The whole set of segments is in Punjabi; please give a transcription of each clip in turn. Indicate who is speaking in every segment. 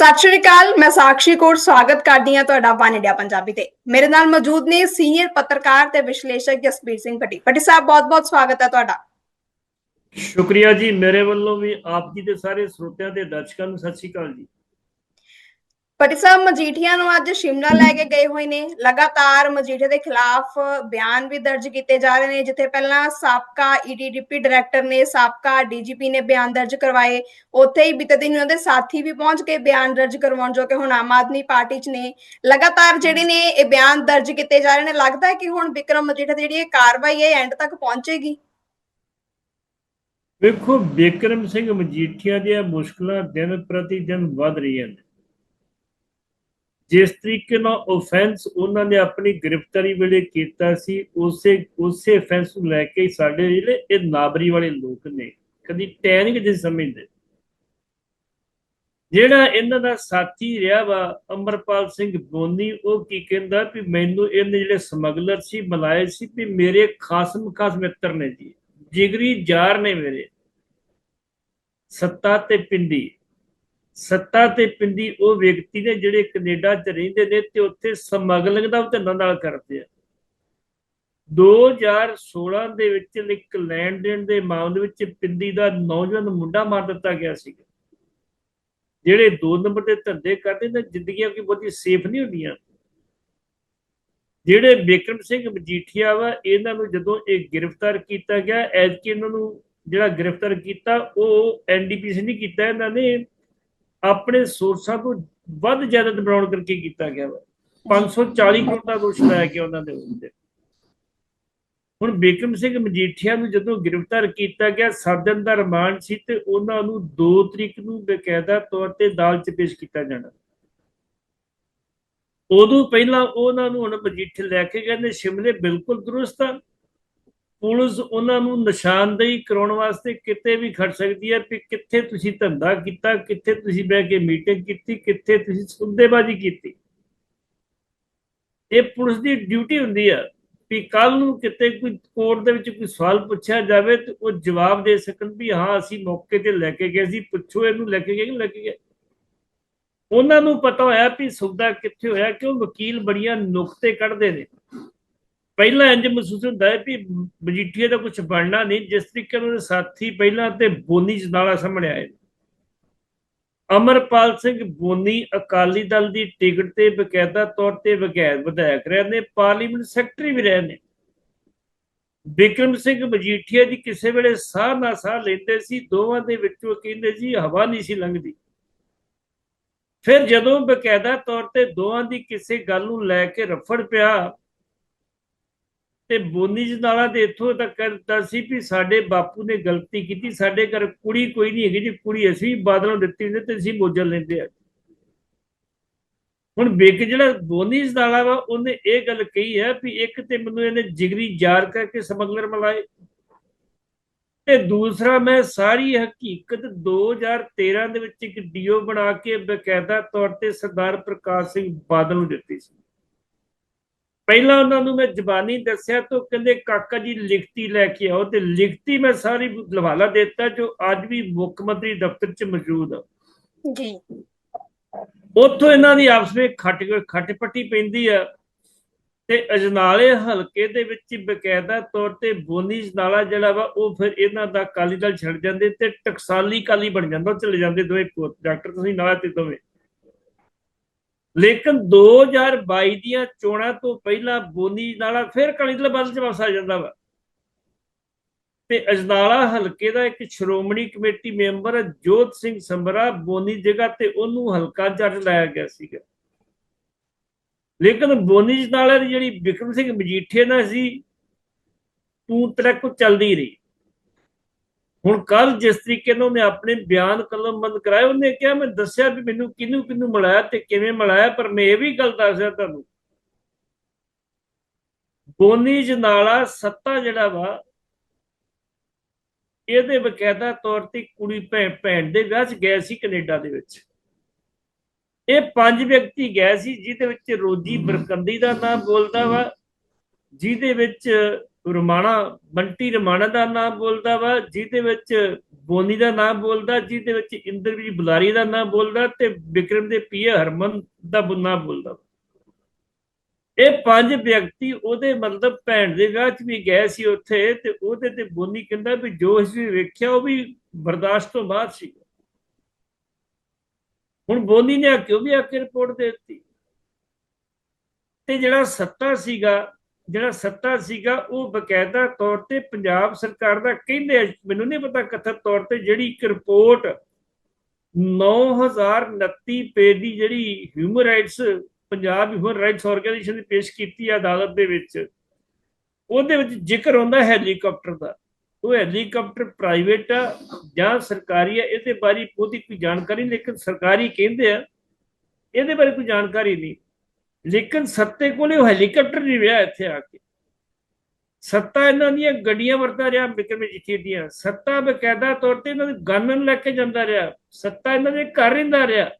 Speaker 1: ਸਤਿ ਸ਼੍ਰੀ ਅਕਾਲ, ਮੈਂ ਸਾਕਸ਼ੀ ਕੌਰ, ਸਵਾਗਤ ਕਰਦੀ ਹਾਂ ਤੁਹਾਡਾ ਵਨ ਇੰਡੀਆ ਪੰਜਾਬੀ ਤੇ। ਮੇਰੇ ਨਾਲ ਮੌਜੂਦ ਨੇ ਸੀਨੀਅਰ ਪੱਤਰਕਾਰ ਤੇ ਵਿਸ਼ਲੇਸ਼ਕ ਜਸਬੀਰ ਸਿੰਘ ਭੱਟੀ। ਭੱਟੀ ਸਾਹਿਬ, ਬਹੁਤ-ਬਹੁਤ ਸਵਾਗਤ ਹੈ ਤੁਹਾਡਾ।
Speaker 2: ਸ਼ੁਕਰੀਆ ਜੀ, ਮੇਰੇ ਵੱਲੋਂ ਵੀ ਆਪ ਜੀ ਦੇ ਸਾਰੇ ਸਰੋਤਿਆਂ ਤੇ ਦਰਸ਼ਕਾਂ ਨੂੰ ਸਤਿ ਸ਼੍ਰੀ ਅਕਾਲ ਜੀ।
Speaker 1: ਭੱਟੀ ਸਾਹਿਬ, ਮਜੀਠੀਆ ਨੂੰ ਅੱਜ ਸ਼ਿਮਲਾ ਲੈ ਕੇ ਗਏ ਹੋਏ ਨੇ। ਲਗਾਤਾਰ ਮਜੀਠੀਆ ਦੇ ਖਿਲਾਫ ਬਿਆਨ ਵੀ ਦਰਜ ਕੀਤੇ ਜਾ ਰਹੇ ਨੇ, ਜਿੱਥੇ ਪਹਿਲਾਂ ਸਾਬਕਾ ਈਡੀ ਡਿਪਟੀ ਡਾਇਰੈਕਟਰ ਨੇ, ਸਾਬਕਾ ਡੀਜੀਪੀ ਨੇ ਬਿਆਨ ਦਰਜ ਕਰਵਾਏ। ਉੱਥੇ ਹੀ ਬੀਤੇ ਦਿਨ ਉਹਨਾਂ ਦੇ ਸਾਥੀ ਵੀ ਪਹੁੰਚ ਕੇ ਬਿਆਨ ਦਰਜ ਕਰਵਾਉਣ, ਜੋ ਕਿ ਹੁਣ ਆਮ ਆਦਮੀ ਪਾਰਟੀ 'ਚ ਨੇ। ਲਗਾਤਾਰ ਜਿਹੜੇ ਨੇ ਇਹ ਬਿਆਨ ਦਰਜ ਕੀਤੇ ਜਾ ਰਹੇ ਨੇ, ਲੱਗਦਾ ਹੈ ਕਿ ਹੁਣ ਵਿਕਰਮ ਮਜੀਠੀਆ ਦੀ ਜਿਹੜੀ ਇਹ ਕਾਰਵਾਈ ਹੈ ਐਂਡ ਤੱਕ ਪਹੁੰਚੇਗੀ?
Speaker 2: ਵੇਖੋ ਬਿਕਰਮ ਸਿੰਘ ਮਜੀਠੀਆ ਦੀਆਂ ਮੁਸ਼ਕਲਾਂ ਦਿਨ ਪ੍ਰਤੀ ਦਿਨ ਵੱਧ ਰਹੀਆਂ ਨੇ। ਜਿਸ ਤਰੀਕੇ ਨਾਲ ਆਫੈਂਸ ਉਹਨਾਂ ਨੇ ਆਪਣੀ ਗ੍ਰਿਫਤਾਰੀ ਵੇਲੇ ਕੀਤਾ ਸੀ, ਉਸੇ ਉਸੇ ਆਫੈਂਸ ਨੂੰ ਲੈ ਕੇ ਸਾਡੇ ਜਿਹੜੇ ਇਹ ਨਾਬਰੀ ਵਾਲੇ ਲੋਕ ਨੇ, ਕਦੀ ਟੈ ਨਹੀਂ ਕਿਤੇ ਸਮਝਦੇ। ਜਿਹੜਾ ਇਹਨਾਂ ਦਾ ਸਾਥੀ ਰਿਹਾ ਵਾ ਅਮਰਪਾਲ ਸਿੰਘ ਬੋਨੀ, ਉਹ ਕੀ ਕਹਿੰਦਾ ਵੀ ਮੈਨੂੰ ਇਹਨੇ ਜਿਹੜੇ ਸਮਗਲਰ ਸੀ, ਬੁਲਾਏ ਸੀ ਵੀ ਮੇਰੇ ਖਾਸਮ ਖਾਸ ਮਿੱਤਰ ਨੇ ਜੀ, ਜਿਗਰੀ ਯਾਰ ਨੇ ਮੇਰੇ, ਸੱਤਾ ਤੇ ਪਿੰਡੀ। ਸੱਤਾ ਤੇ ਪਿੰਦੀ ਉਹ ਵਿਅਕਤੀ ਨੇ ਜਿਹੜੇ ਕੈਨੇਡਾ 'ਚ ਰਹਿੰਦੇ ਨੇ ਤੇ ਉੱਥੇ ਸਮਗਲਿੰਗ ਦਾ ਧੰਦਾ ਨਾਲ ਕਰਦੇ ਆ। 2016 ਦੇ ਵਿੱਚ ਇੱਕ ਲੈਂਡ ਦੇਣ ਦੇ ਮਾਮਲੇ ਵਿੱਚ ਪਿੰਡੀ ਦਾ ਨੌਜਵਾਨ ਮੁੰਡਾ ਮਾਰ ਦਿੱਤਾ ਗਿਆ ਸੀ ਜਿਹੜੇ ਦੋ ਨੰਬਰ ਦੇ ਧੰਦੇ ਕਰਦੇ ਨੇ, ਜ਼ਿੰਦਗੀਆਂ ਕੋਈ ਬਹੁਤੀ ਸੇਫ ਨਹੀਂ ਹੁੰਦੀਆਂ। ਜਿਹੜੇ ਬਿਕਰਮ ਸਿੰਘ ਮਜੀਠੀਆ ਵਾ, ਇਹਨਾਂ ਨੂੰ ਜਦੋਂ ਇਹ ਗ੍ਰਿਫਤਾਰ ਕੀਤਾ ਗਿਆ ਐਜ ਕਿ ਇਹਨਾਂ ਨੂੰ ਜਿਹੜਾ ਗ੍ਰਿਫਤਾਰ ਕੀਤਾ, ਉਹ ਐਨਡੀਪੀਸੀ ਨਹੀਂ ਕੀਤਾ ਇਹਨਾਂ ਨੇ। ਆਪਣੇ ਸੋਰਸਾਂ ਤੋਂ ਵੱਧ ਜ਼ਿਆਦਾ ਬਣਾਉਣ ਕਰਕੇ ਕੀਤਾ ਗਿਆ ਵਾ। 540 ਕਰੋੜ ਦਾ ਦੋਸ਼ ਲਾਇਆ ਗਿਆ ਉਹਨਾਂ ਦੇ ਉੱਤੇ। ਹੁਣ ਬਿਕਰਮ ਸਿੰਘ ਮਜੀਠੀਆ ਨੂੰ ਜਦੋਂ ਗ੍ਰਿਫਤਾਰ ਕੀਤਾ ਗਿਆ ਸੱਤ ਦਿਨ ਦਾ ਰਿਮਾਂਡ ਸੀ ਤੇ ਉਹਨਾਂ ਨੂੰ 2 ਤਰੀਕ ਨੂੰ ਬਕਾਇਦਾ ਤੌਰ ਤੇ ਅਦਾਲਤ 'ਚ ਪੇਸ਼ ਕੀਤਾ ਜਾਣਾ। ਉਦੋਂ ਪਹਿਲਾਂ ਉਹਨਾਂ ਨੂੰ ਹੁਣ ਮਜੀਠੇ ਲੈ ਕੇ ਗਏ ਨੇ, ਸ਼ਿਮਲੇ ਬਿਲਕੁਲ ਦਰੁਸਤ ਆ। ਪੁਲਿਸ ਉਹਨਾਂ ਨੂੰ ਨਿਸ਼ਾਨਦੇਹੀ ਕਰਾਉਣ ਵਾਸਤੇ ਕਿਤੇ ਵੀ ਖੜ ਸਕਦੀ ਹੈ ਕਿ ਕਿੱਥੇ ਤੁਸੀਂ ਧੰਦਾ ਕੀਤਾ, ਕਿੱਥੇ ਤੁਸੀਂ ਬਹਿ ਕੇ ਮੀਟਿੰਗ ਕੀਤੀ, ਕਿੱਥੇ ਤੁਸੀਂ ਸੁੰਦੇਬਾਜ਼ੀ ਕੀਤੀ। ਇਹ ਪੁਲਿਸ ਦੀ ਡਿਊਟੀ ਹੁੰਦੀ ਆ ਵੀ ਕੱਲ ਨੂੰ ਕਿਤੇ ਕੋਈ ਕੋਰਟ ਦੇ ਵਿੱਚ ਕੋਈ ਸਵਾਲ ਪੁੱਛਿਆ ਜਾਵੇ ਤੇ ਉਹ ਜਵਾਬ ਦੇ ਸਕਣ ਵੀ ਹਾਂ, ਅਸੀਂ ਮੌਕੇ ਤੇ ਲੈ ਕੇ ਗਏ ਸੀ, ਪੁੱਛੋ ਇਹਨੂੰ ਲੈ ਕੇ ਗਏ ਕਿ ਲੈ ਕੇ ਗਏ। ਉਹਨਾਂ ਨੂੰ ਪਤਾ ਹੋਇਆ ਵੀ ਸੌਦਾ ਕਿੱਥੇ ਹੋਇਆ, ਕਿਉਂ ਵਕੀਲ ਬੜੀਆਂ ਨੁਕਤੇ ਕੱਢਦੇ ਨੇ। ਪਹਿਲਾਂ ਇੰਜ ਮਹਿਸੂਸ ਹੁੰਦਾ ਹੈ ਕਿ ਮਜੀਠੀਆ ਦਾ ਕੁਝ ਬਣਨਾ ਨਹੀਂ, ਜਿਸ ਤਰੀਕੇ ਨਾਲ ਉਹਦੇ ਸਾਥੀ ਪਹਿਲਾਂ ਤੇ ਬੋਨੀ ਜਨਾਲਾ ਸਾਹਮਣੇ ਆਏ। ਅਮਰਪਾਲ ਸਿੰਘ ਬੋਨੀ ਅਕਾਲੀ ਦਲ ਦੀ ਟਿਕਟ ਤੇ ਬਕਾਇਦਾ ਤੌਰ ਤੇ ਵਿਧਾਇਕ ਵਿਧਾਇਕ ਰਹੇ ਨੇ, ਪਾਰਲੀਮੈਂਟ ਸੈਕਟਰੀ ਵੀ ਰਹੇ ਨੇ। ਬਿਕਰਮ ਸਿੰਘ ਮਜੀਠੀਆ ਜੀ ਕਿਸੇ ਵੇਲੇ ਸਾਹ ਨਾ ਸਾਹ ਲੈਂਦੇ ਸੀ, ਦੋਵਾਂ ਦੇ ਵਿੱਚੋਂ ਕਹਿੰਦੇ ਜੀ ਹਵਾ ਨਹੀਂ ਸੀ ਲੰਘਦੀ। ਫਿਰ ਜਦੋਂ ਬਕਾਇਦਾ ਤੌਰ ਤੇ ਦੋਵਾਂ ਦੀ ਕਿਸੇ ਗੱਲ ਨੂੰ ਲੈ ਕੇ ਰਫੜ ਪਿਆ ਤੇ ਬੋਨੀ ਜਨਾਲਾ ਦੇ ਇੱਥੋਂ ਤੱਕ ਕਰਦਾ ਸੀ ਵੀ ਸਾਡੇ ਬਾਪੂ ਨੇ ਗਲਤੀ ਕੀਤੀ। ਸਾਡੇ ਘਰ ਕੁੜੀ ਕੋਈ ਨਹੀਂ ਹੈਗੀ ਜੀ। ਕੁੜੀ ਅਸੀਂ ਬਾਦਲਾਂ ਦਿੱਤੀ ਹੁੰਦੀ ਤੇ ਅਸੀਂ ਮੋਜਲ ਲੈਂਦੇ ਆ। ਹੁਣ ਬਿਕ ਜਿਹੜਾ ਬੋਨੀ ਜਦਾਲਾ ਵਾ ਉਹਨੇ ਇਹ ਗੱਲ ਕਹੀ ਹੈ ਵੀ ਇੱਕ ਤੇ ਮੈਨੂੰ ਇਹਨੇ ਜਿਗਰੀ ਯਾਰ ਕਰਕੇ ਸਮਗਲਰ ਮਲਾਏ। ਤੇ ਦੂਸਰਾ, ਮੈਂ ਸਾਰੀ ਹਕੀਕਤ 2013 ਦੇ ਵਿੱਚ ਇੱਕ ਡੀਓ ਬਣਾ ਕੇ ਬਕਾਇਦਾ ਤੌਰ ਤੇ ਸਰਦਾਰ ਪ੍ਰਕਾਸ਼ ਸਿੰਘ ਬਾਦਲ ਨੂੰ ਦਿੱਤੀ ਸੀ। ਪਹਿਲਾਂ ਉਹਨਾਂ ਨੂੰ ਮੈਂ ਜ਼ਬਾਨੀ ਦੱਸਿਆ ਤਾਂ ਕਹਿੰਦੇ ਕਾਕਾ ਜੀ ਲਿਖਤੀ ਲੈ ਕੇ ਆਓ। ਤੇ ਲਿਖਤੀ ਮੈਂ ਸਾਰੀ ਲਵਾਲਾ ਦਿੱਤਾ ਜੋ ਅੱਜ ਵੀ ਮੁੱਖ ਮੰਤਰੀ ਦਫ਼ਤਰ 'ਚ ਮੌਜੂਦ ਆ।
Speaker 1: ਜੀ।
Speaker 2: ਉੱਥੋਂ ਇਹਨਾਂ ਦੀ ਆਪਸ ਵਿੱਚ ਖੱਟ ਖੱਟ ਪੱਟੀ ਪੈਂਦੀ ਆ ਤੇ ਅਜਨਾਲੇ ਹਲਕੇ ਦੇ ਵਿੱਚ ਬਕਾਇਦਾ ਤੌਰ ਤੇ ਬੋਨੀ ਜਨਾਲਾ ਜਿਹੜਾ ਵਾ ਉਹ ਫਿਰ ਇਹਨਾਂ ਦਾ ਕਾਲੀ ਦਲ ਛੱਡ ਜਾਂਦੇ ਤੇ ਟਕਸਾਲੀ ਕਾਲੀ ਬਣ ਜਾਂਦਾ ਚਲੇ ਜਾਂਦੇ ਦੋਵੇਂ ਡਾਕਟਰ ਤੁਸੀਂ ਨਾਲ ਤੇ ਦੋਵੇਂ। ਲੇਕਿਨ 2022 ਦੀਆਂ ਚੋਣਾਂ ਤੋਂ ਪਹਿਲਾਂ ਬੋਨੀ ਨਾਲਾ ਫਿਰ ਕਾਲੀ ਦਲ ਬਦਲ ਚ ਵਾਪਸ ਆ ਜਾਂਦਾ ਵਾ। ਤੇ ਅਜਨਾਲਾ ਹਲਕੇ ਦਾ ਇੱਕ ਸ਼੍ਰੋਮਣੀ ਕਮੇਟੀ ਮੈਂਬਰ ਜੋਤ ਸਿੰਘ ਸੰਭਰਾ, ਬੋਨੀ ਜਗ੍ਹਾ ਤੇ ਉਹਨੂੰ ਹਲਕਾ ਜੱਜ ਲਾਇਆ ਗਿਆ ਸੀਗਾ। ਲੇਕਿਨ ਬੋਨੀ ਜਨਾਲਾ ਦੀ ਜਿਹੜੀ ਵਿਕਰਮ ਸਿੰਘ ਮਜੀਠੇ ਨਾਲ ਸੀ, ਤੂੰ ਤਰਕ ਚੱਲਦੀ ਰਹੀ ਹੁਣ ਕੱਲ ਜਿਸ ਤਰੀਕੇ ਨਾਲ ਉਹਨੇ ਆਪਣੇ ਬਿਆਨ ਕਲਮਬੰਦ ਕਰਾਏ, ਉਹਨੇ ਕਿਹਾ, ਮੈਂ ਦੱਸਿਆ ਵੀ ਮੈਨੂੰ ਕਿਹਨੂੰ ਕਿਹਨੂੰ ਮਿਲਾਇਆ ਤੇ ਕਿਵੇਂ ਮਿਲਾਇਆ, ਪਰ ਮੈਂ ਇਹ ਵੀ ਗੱਲ ਦੱਸਿਆ ਤੁਹਾਨੂੰ। ਬੋਨੀ ਜਨਾਲਾ ਸੱਤਾ ਜਿਹੜਾ ਵਾ, ਇਹਦੇ ਬਕਾਇਦਾ ਤੌਰ ਤੇ ਕੁੜੀ ਭੈਣ ਦੇ ਵਿਆਹ 'ਚ ਗਏ ਸੀ ਕੈਨੇਡਾ ਦੇ ਵਿੱਚ। ਇਹ ਪੰਜ ਵਿਅਕਤੀ ਗਏ ਸੀ, ਜਿਹਦੇ ਵਿੱਚ ਰੋਜੀ ਬਰਕੰਦੀ ਦਾ ਨਾਮ ਬੋਲਦਾ ਵਾ, ਜਿਹਦੇ ਵਿੱਚ ਰਮਾਣਾ, ਬੰਟੀ ਰਮਾਣਾ ਦਾ ਨਾਮ ਬੋਲਦਾ ਵਾ, ਜਿਹਦੇ ਵਿੱਚ ਬੋਨੀ ਦਾ ਨਾਮ ਬੋਲਦਾ, ਜਿਹਦੇ ਵਿੱਚ ਇੰਦਰਜੀਤ ਬੁਲਾਰੀ ਦਾ ਨਾਮ ਬੋਲਦਾ ਤੇ ਵਿਕਰਮ ਦੇ ਪੀਏ ਹਰਮਨ ਦਾ ਨਾਮ ਬੋਲਦਾ ਇਹ ਪੰਜ ਵਿਅਕਤੀ ਉਹਦੇ ਮਤਲਬ ਭੈਣ ਦੇ ਵਿਆਹ 'ਚ ਵੀ ਗਏ ਸੀ ਉੱਥੇ ਤੇ ਉਹਦੇ ਤੇ ਬੋਨੀ ਕਹਿੰਦਾ ਵੀ ਜੋ ਅਸੀਂ ਵੇਖਿਆ ਉਹ ਵੀ ਬਰਦਾਸ਼ਤ ਤੋਂ ਬਾਅਦ ਸੀ। ਹੁਣ ਬੋਨੀ ਨੇ ਆ ਕਿਉਂ ਵੀ ਆ ਕੇ ਰਿਪੋਰਟ ਦੇ ਦਿੱਤੀ? ਤੇ ਜਿਹੜਾ ਸੱਤਾ ਸੀਗਾ ਜਿਹੜਾ ਸੱਤਾ ਸੀਗਾ ਉਹ ਬਕਾਇਦਾ ਤੌਰ ਤੇ ਪੰਜਾਬ ਸਰਕਾਰ ਦਾ ਕਹਿੰਦੇ ਆ, ਮੈਨੂੰ ਨਹੀਂ ਪਤਾ ਕਥਿਤ ਤੌਰ ਤੇ ਜਿਹੜੀ ਇੱਕ ਰਿਪੋਰਟ 9029 ਪੇਜ ਦੀ ਜਿਹੜੀ human rights Punjab human rights organisation ਨੇ ਪੇਸ਼ ਕੀਤੀ ਹੈ ਅਦਾਲਤ ਦੇ ਵਿੱਚ ਉਹਦੇ ਵਿੱਚ ਜ਼ਿਕਰ ਹੁੰਦਾ ਹੈਲੀਕਾਪਟਰ ਦਾ। ਉਹ ਹੈਲੀਕਾਪਟਰ ਪ੍ਰਾਈਵੇਟ ਆ ਜਾਂ ਸਰਕਾਰੀ ਆ ਇਹਦੇ ਬਾਰੇ ਬਹੁਤੀ ਕੋਈ ਜਾਣਕਾਰੀ ਲੇਕਿਨ ਸਰਕਾਰੀ ਕਹਿੰਦੇ ਆ ਇਹਦੇ ਬਾਰੇ ਕੋਈ ਜਾਣਕਾਰੀ ਨਹੀਂ। ਲੇਕਿਨ ਸੱਤੇ ਕੋਲੇ ਉਹ ਹੈਲੀਕਾਪਟਰ ਨਹੀਂ ਰਿਹਾ ਇੱਥੇ ਆ ਕੇ। ਸੱਤਾ ਇਹਨਾਂ ਦੀਆਂ ਗੱਡੀਆਂ ਵਰਤਾ ਰਿਹਾ ਬਿਕਰਮ ਜਿੱਥੇ ਦੀਆਂ। ਸੱਤਾ ਬਕਾਇਦਾ ਤੌਰ ਤੇ ਇਹਨਾਂ ਦੇ ਗਨਨ ਲੈ ਕੇ ਜਾਂਦਾ ਰਿਹਾ। ਸੱਤਾ ਇਹਨਾਂ ਦੇ ਘਰ ਰਹਿੰਦਾ ਰਿਹਾ।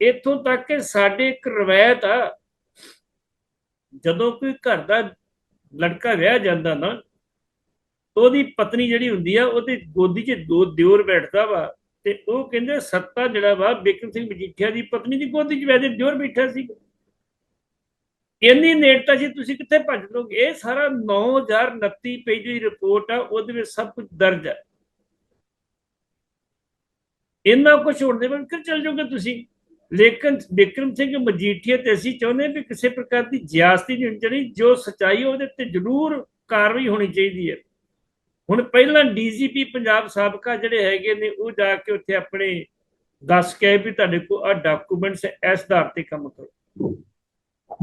Speaker 2: ਇੱਥੋਂ ਤੱਕ ਕਿ ਸਾਡੇ ਇੱਕ ਰਵਾਇਤ ਆ, ਜਦੋਂ ਕੋਈ ਘਰ ਦਾ ਲੜਕਾ ਵਿਆਹ ਜਾਂਦਾ ਨਾ, ਉਹਦੀ ਪਤਨੀ ਜਿਹੜੀ ਹੁੰਦੀ ਆ, ਉਹਦੇ ਗੋਦੀ 'ਚ ਦੋ ਦਿਓਰ ਬੈਠਦਾ ਵਾ। ਤੇ ਉਹ ਕਹਿੰਦੇ ਸੱਤਾ ਜਿਹੜਾ ਵਾ ਬਿਕਰਮ ਸਿੰਘ ਮਜੀਠੀਆ ਦੀ ਪਤਨੀ ਦੀ ਗੋਦੀ 'ਚ ਵੈਦੇ ਦਿਓਰ ਬੈਠਾ ਸੀ। ਇੰਨੀ ਨੇੜਤਾ ਸੀ ਤੁਸੀਂ ਕਿੱਥੇ ਭੱਜ ਲੋਗੇ? ਇਹ ਸਾਰਾ 9029 ਪੇਜ ਦੀ ਰਿਪੋਰਟ ਆ, ਉਹਦੇ ਵਿੱਚ ਸਭ ਕੁਝ ਦਰਜ ਹੈ ਇੰਨਾ ਕੁਝ ਹੋਣ ਦੇ ਬਾਅਦ ਕਿ ਚੱਲ ਜਾਓਗੇ ਤੁਸੀਂ। ਲੇਕਿਨ ਬਿਕਰਮ ਸਿੰਘ ਮਜੀਠੀਆ ਤੇ ਅਸੀਂ ਚਾਹੁੰਦੇ ਵੀ ਕਿਸੇ ਪ੍ਰਕਾਰ ਦੀ ਜਿਆਸਤੀ ਨਹੀਂ ਹੋਣੀ ਚਾਹੀਦੀ, ਜੋ ਸਚਾਈ ਉਹਦੇ ਤੇ ਜ਼ਰੂਰ ਕਾਰਵਾਈ ਹੋਣੀ ਚਾਹੀਦੀ ਹੈ। ਹੁਣ ਪਹਿਲਾਂ ਡੀਜੀਪੀ ਪੰਜਾਬ ਸਾਬਕਾ ਜਿਹੜੇ ਹੈਗੇ ਨੇ ਉਹ ਜਾ ਕੇ ਉੱਥੇ ਆਪਣੇ ਦੱਸ ਕੇ ਵੀ ਤੁਹਾਡੇ ਕੋਲ ਆ ਡਾਕੂਮੈਂਟਸ ਇਸ ਆਧਾਰ ਤੇ ਕੰਮ ਕਰੋ।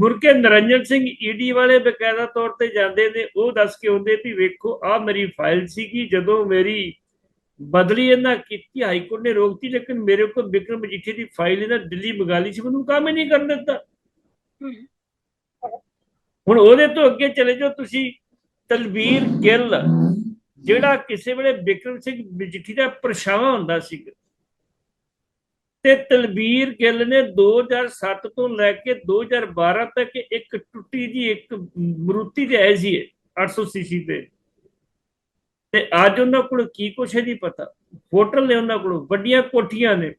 Speaker 2: ਮੁਰਕੇ ਨਰਿੰਜਨ ਸਿੰਘ ਈਡੀ ਵਾਲੇ ਬਕਾਇਦਾ ਤੌਰ ਤੇ ਜਾਂਦੇ ਨੇ ਉਹ ਦੱਸ ਕੇ ਹੁੰਦੇ ਵੀ ਵੇਖੋ ਆ ਮੇਰੀ ਫਾਈਲ ਸੀਗੀ ਜਦੋਂ ਮੇਰੀ ਬਦਲੀ ਇਹਨਾਂ ਕੀਤੀ ਹਾਈ ਕੋਰਟ ਨੇ ਰੋਕਤੀ ਲੇਕਿਨ ਮੇਰੇ ਕੋਲ ਵਿਕਰਮ ਮਜੀਠੀ ਦੀ ਫਾਈਲ ਇਹਨਾਂ ਦਿੱਲੀ ਮੰਗਾ ਲਈ ਸੀ ਮੈਨੂੰ ਕੰਮ ਹੀ ਨਹੀਂ ਕਰਨ ਦਿੱਤਾ। ਹੁਣ ਉਹਦੇ ਤੋਂ ਅੱਗੇ ਚਲੇ ਜਾਓ ਤੁਸੀਂ ਤਲਵੀਰ ਗਿੱਲ ਜਿਹੜਾ ਕਿਸੇ ਵੇਲੇ ਬਿਕਰਮ ਸਿੰਘ ਮਜੀਠੀ ਦਾ ਪਰਛਾਵਾਂ ਹੁੰਦਾ ਸੀ। ਤੇ ਤਲਵੀਰ ਗਿੱਲ ਨੇ 2007 ਤੋਂ ਲੈ ਕੇ 2012 ਤੱਕ ਇੱਕ ਟੁੱਟੀ ਜੀ ਇੱਕ ਮਰੂਤੀ ਤੇ ਆਈ ਸੀ 800 ਸੀਸੀ ਤੇ। ਤੇ ਅੱਜ ਉਹਨਾਂ ਕੋਲ ਕੀ ਕੁਛ ਹੈ ਨਹੀਂ ਪਤਾ? ਹੋਟਲ ਨੇ ਉਹਨਾਂ ਕੋਲ, ਵੱਡੀਆਂ ਕੋਠੀਆਂ ਨੇ।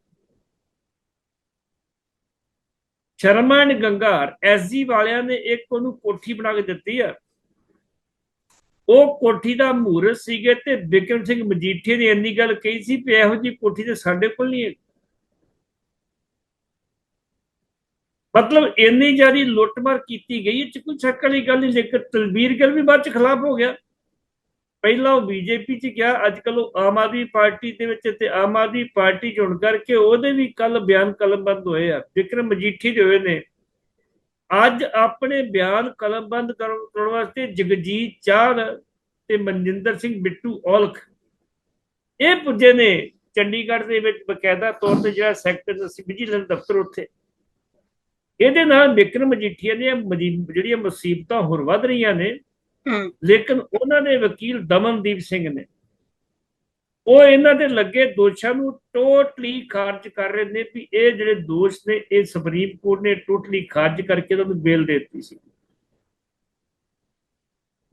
Speaker 2: ਸ਼ਰਮਾ ਨੇ ਗੰਗਾਰ ਐਸਜੀ ਵਾਲਿਆਂ ਨੇ ਇੱਕ ਉਹਨੂੰ ਕੋਠੀ ਬਣਾ ਕੇ ਦਿੱਤੀ ਆ। ਉਹ ਕੋਠੀ ਦਾ ਮੂਰਤ ਸੀਗੇ ਤੇ ਬਿਕਰਮ ਸਿੰਘ ਮਜੀਠੀਆ ਨੇ ਇੰਨੀ ਗੱਲ ਕਹੀ ਸੀ ਵੀ ਇਹੋ ਜੀ ਕੋਠੀ ਤੇ ਸਾਡੇ ਕੋਲ ਨਹੀਂ ਹੈ ਮਤਲਬ ਇੰਨੀ ਜ਼ਿਆਦੀ ਲੁੱਟਮਾਰ ਕੀਤੀ ਗਈ, ਇਹ ਚ ਕੋਈ ਸ਼ੱਕ ਵਾਲੀ ਗੱਲ ਨਹੀਂ, ਲੇਕਿਨ ਤਲਬੀਰ ਗੱਲ ਵੀ ਬਾਅਦ ਚ ਖਿਲਾਫ ਹੋ ਗਿਆ। ਪਹਿਲਾਂ ਉਹ ਬੀਜੇਪੀ ਚ ਗਿਆ, ਅੱਜ ਕੱਲ ਉਹ ਆਮ ਆਦਮੀ ਪਾਰਟੀ ਦੇ ਵਿੱਚ ਤੇ ਆਮ ਆਦਮੀ ਪਾਰਟੀ ਚੁਣ ਕਰਕੇ ਉਹਦੇ ਵੀ ਕੱਲ ਬਿਆਨ ਕਲਮਬੰਦ ਹੋਏ ਆ। ਵਿਕਰਮ ਮਜੀਠੀ ਦੇ ਹੋਏ ਨੇ। ਅੱਜ ਆਪਣੇ ਬਿਆਨ ਕਲਮਬੰਦ ਕਰਨ ਵਾਸਤੇ ਜਗਜੀਤ ਚਾਹਲ ਤੇ ਮਨਜਿੰਦਰ ਸਿੰਘ ਬਿੱਟੂ ਔਲਖ। ਇਹ ਪੁੱਜੇ ਨੇ ਚੰਡੀਗੜ੍ਹ ਦੇ ਵਿੱਚ ਬਕਾਇਦਾ ਤੌਰ ਤੇ ਜਿਹੜਾ ਸੈਕਟਰ ਵਿਜੀਲੈਂਸ ਦਫ਼ਤਰ ਉੱਥੇ। ਇਹਦੇ ਨਾਲ ਵਿਕਰਮ ਮਜੀਠੀਆ ਦੀਆਂ ਜਿਹੜੀਆਂ ਮੁਸੀਬਤਾਂ ਹੋਰ ਵੱਧ ਰਹੀਆਂ ਨੇ ਲੇਕਿਨ ਉਹਨਾਂ ਦੇ ਵਕੀਲ ਦਮਨਦੀਪ ਸਿੰਘ ਨੇ। ਉਹ ਇਹਨਾਂ ਦੇ ਲੱਗੇ ਦੋਸ਼ਾਂ ਨੂੰ ਟੋਟਲੀ ਖਾਰਜ ਕਰ ਰਹੇ ਨੇ ਵੀ ਇਹ ਜਿਹੜੇ ਦੋਸ਼ ਨੇ, ਇਹ ਸੁਪਰੀਮ ਕੋਰਟ ਨੇ ਟੋਟਲੀ ਖਾਰਜ ਕਰਕੇ ਉਹਨਾਂ ਨੂੰ ਬੇਲ ਦੇ ਦਿੱਤੀ ਸੀ।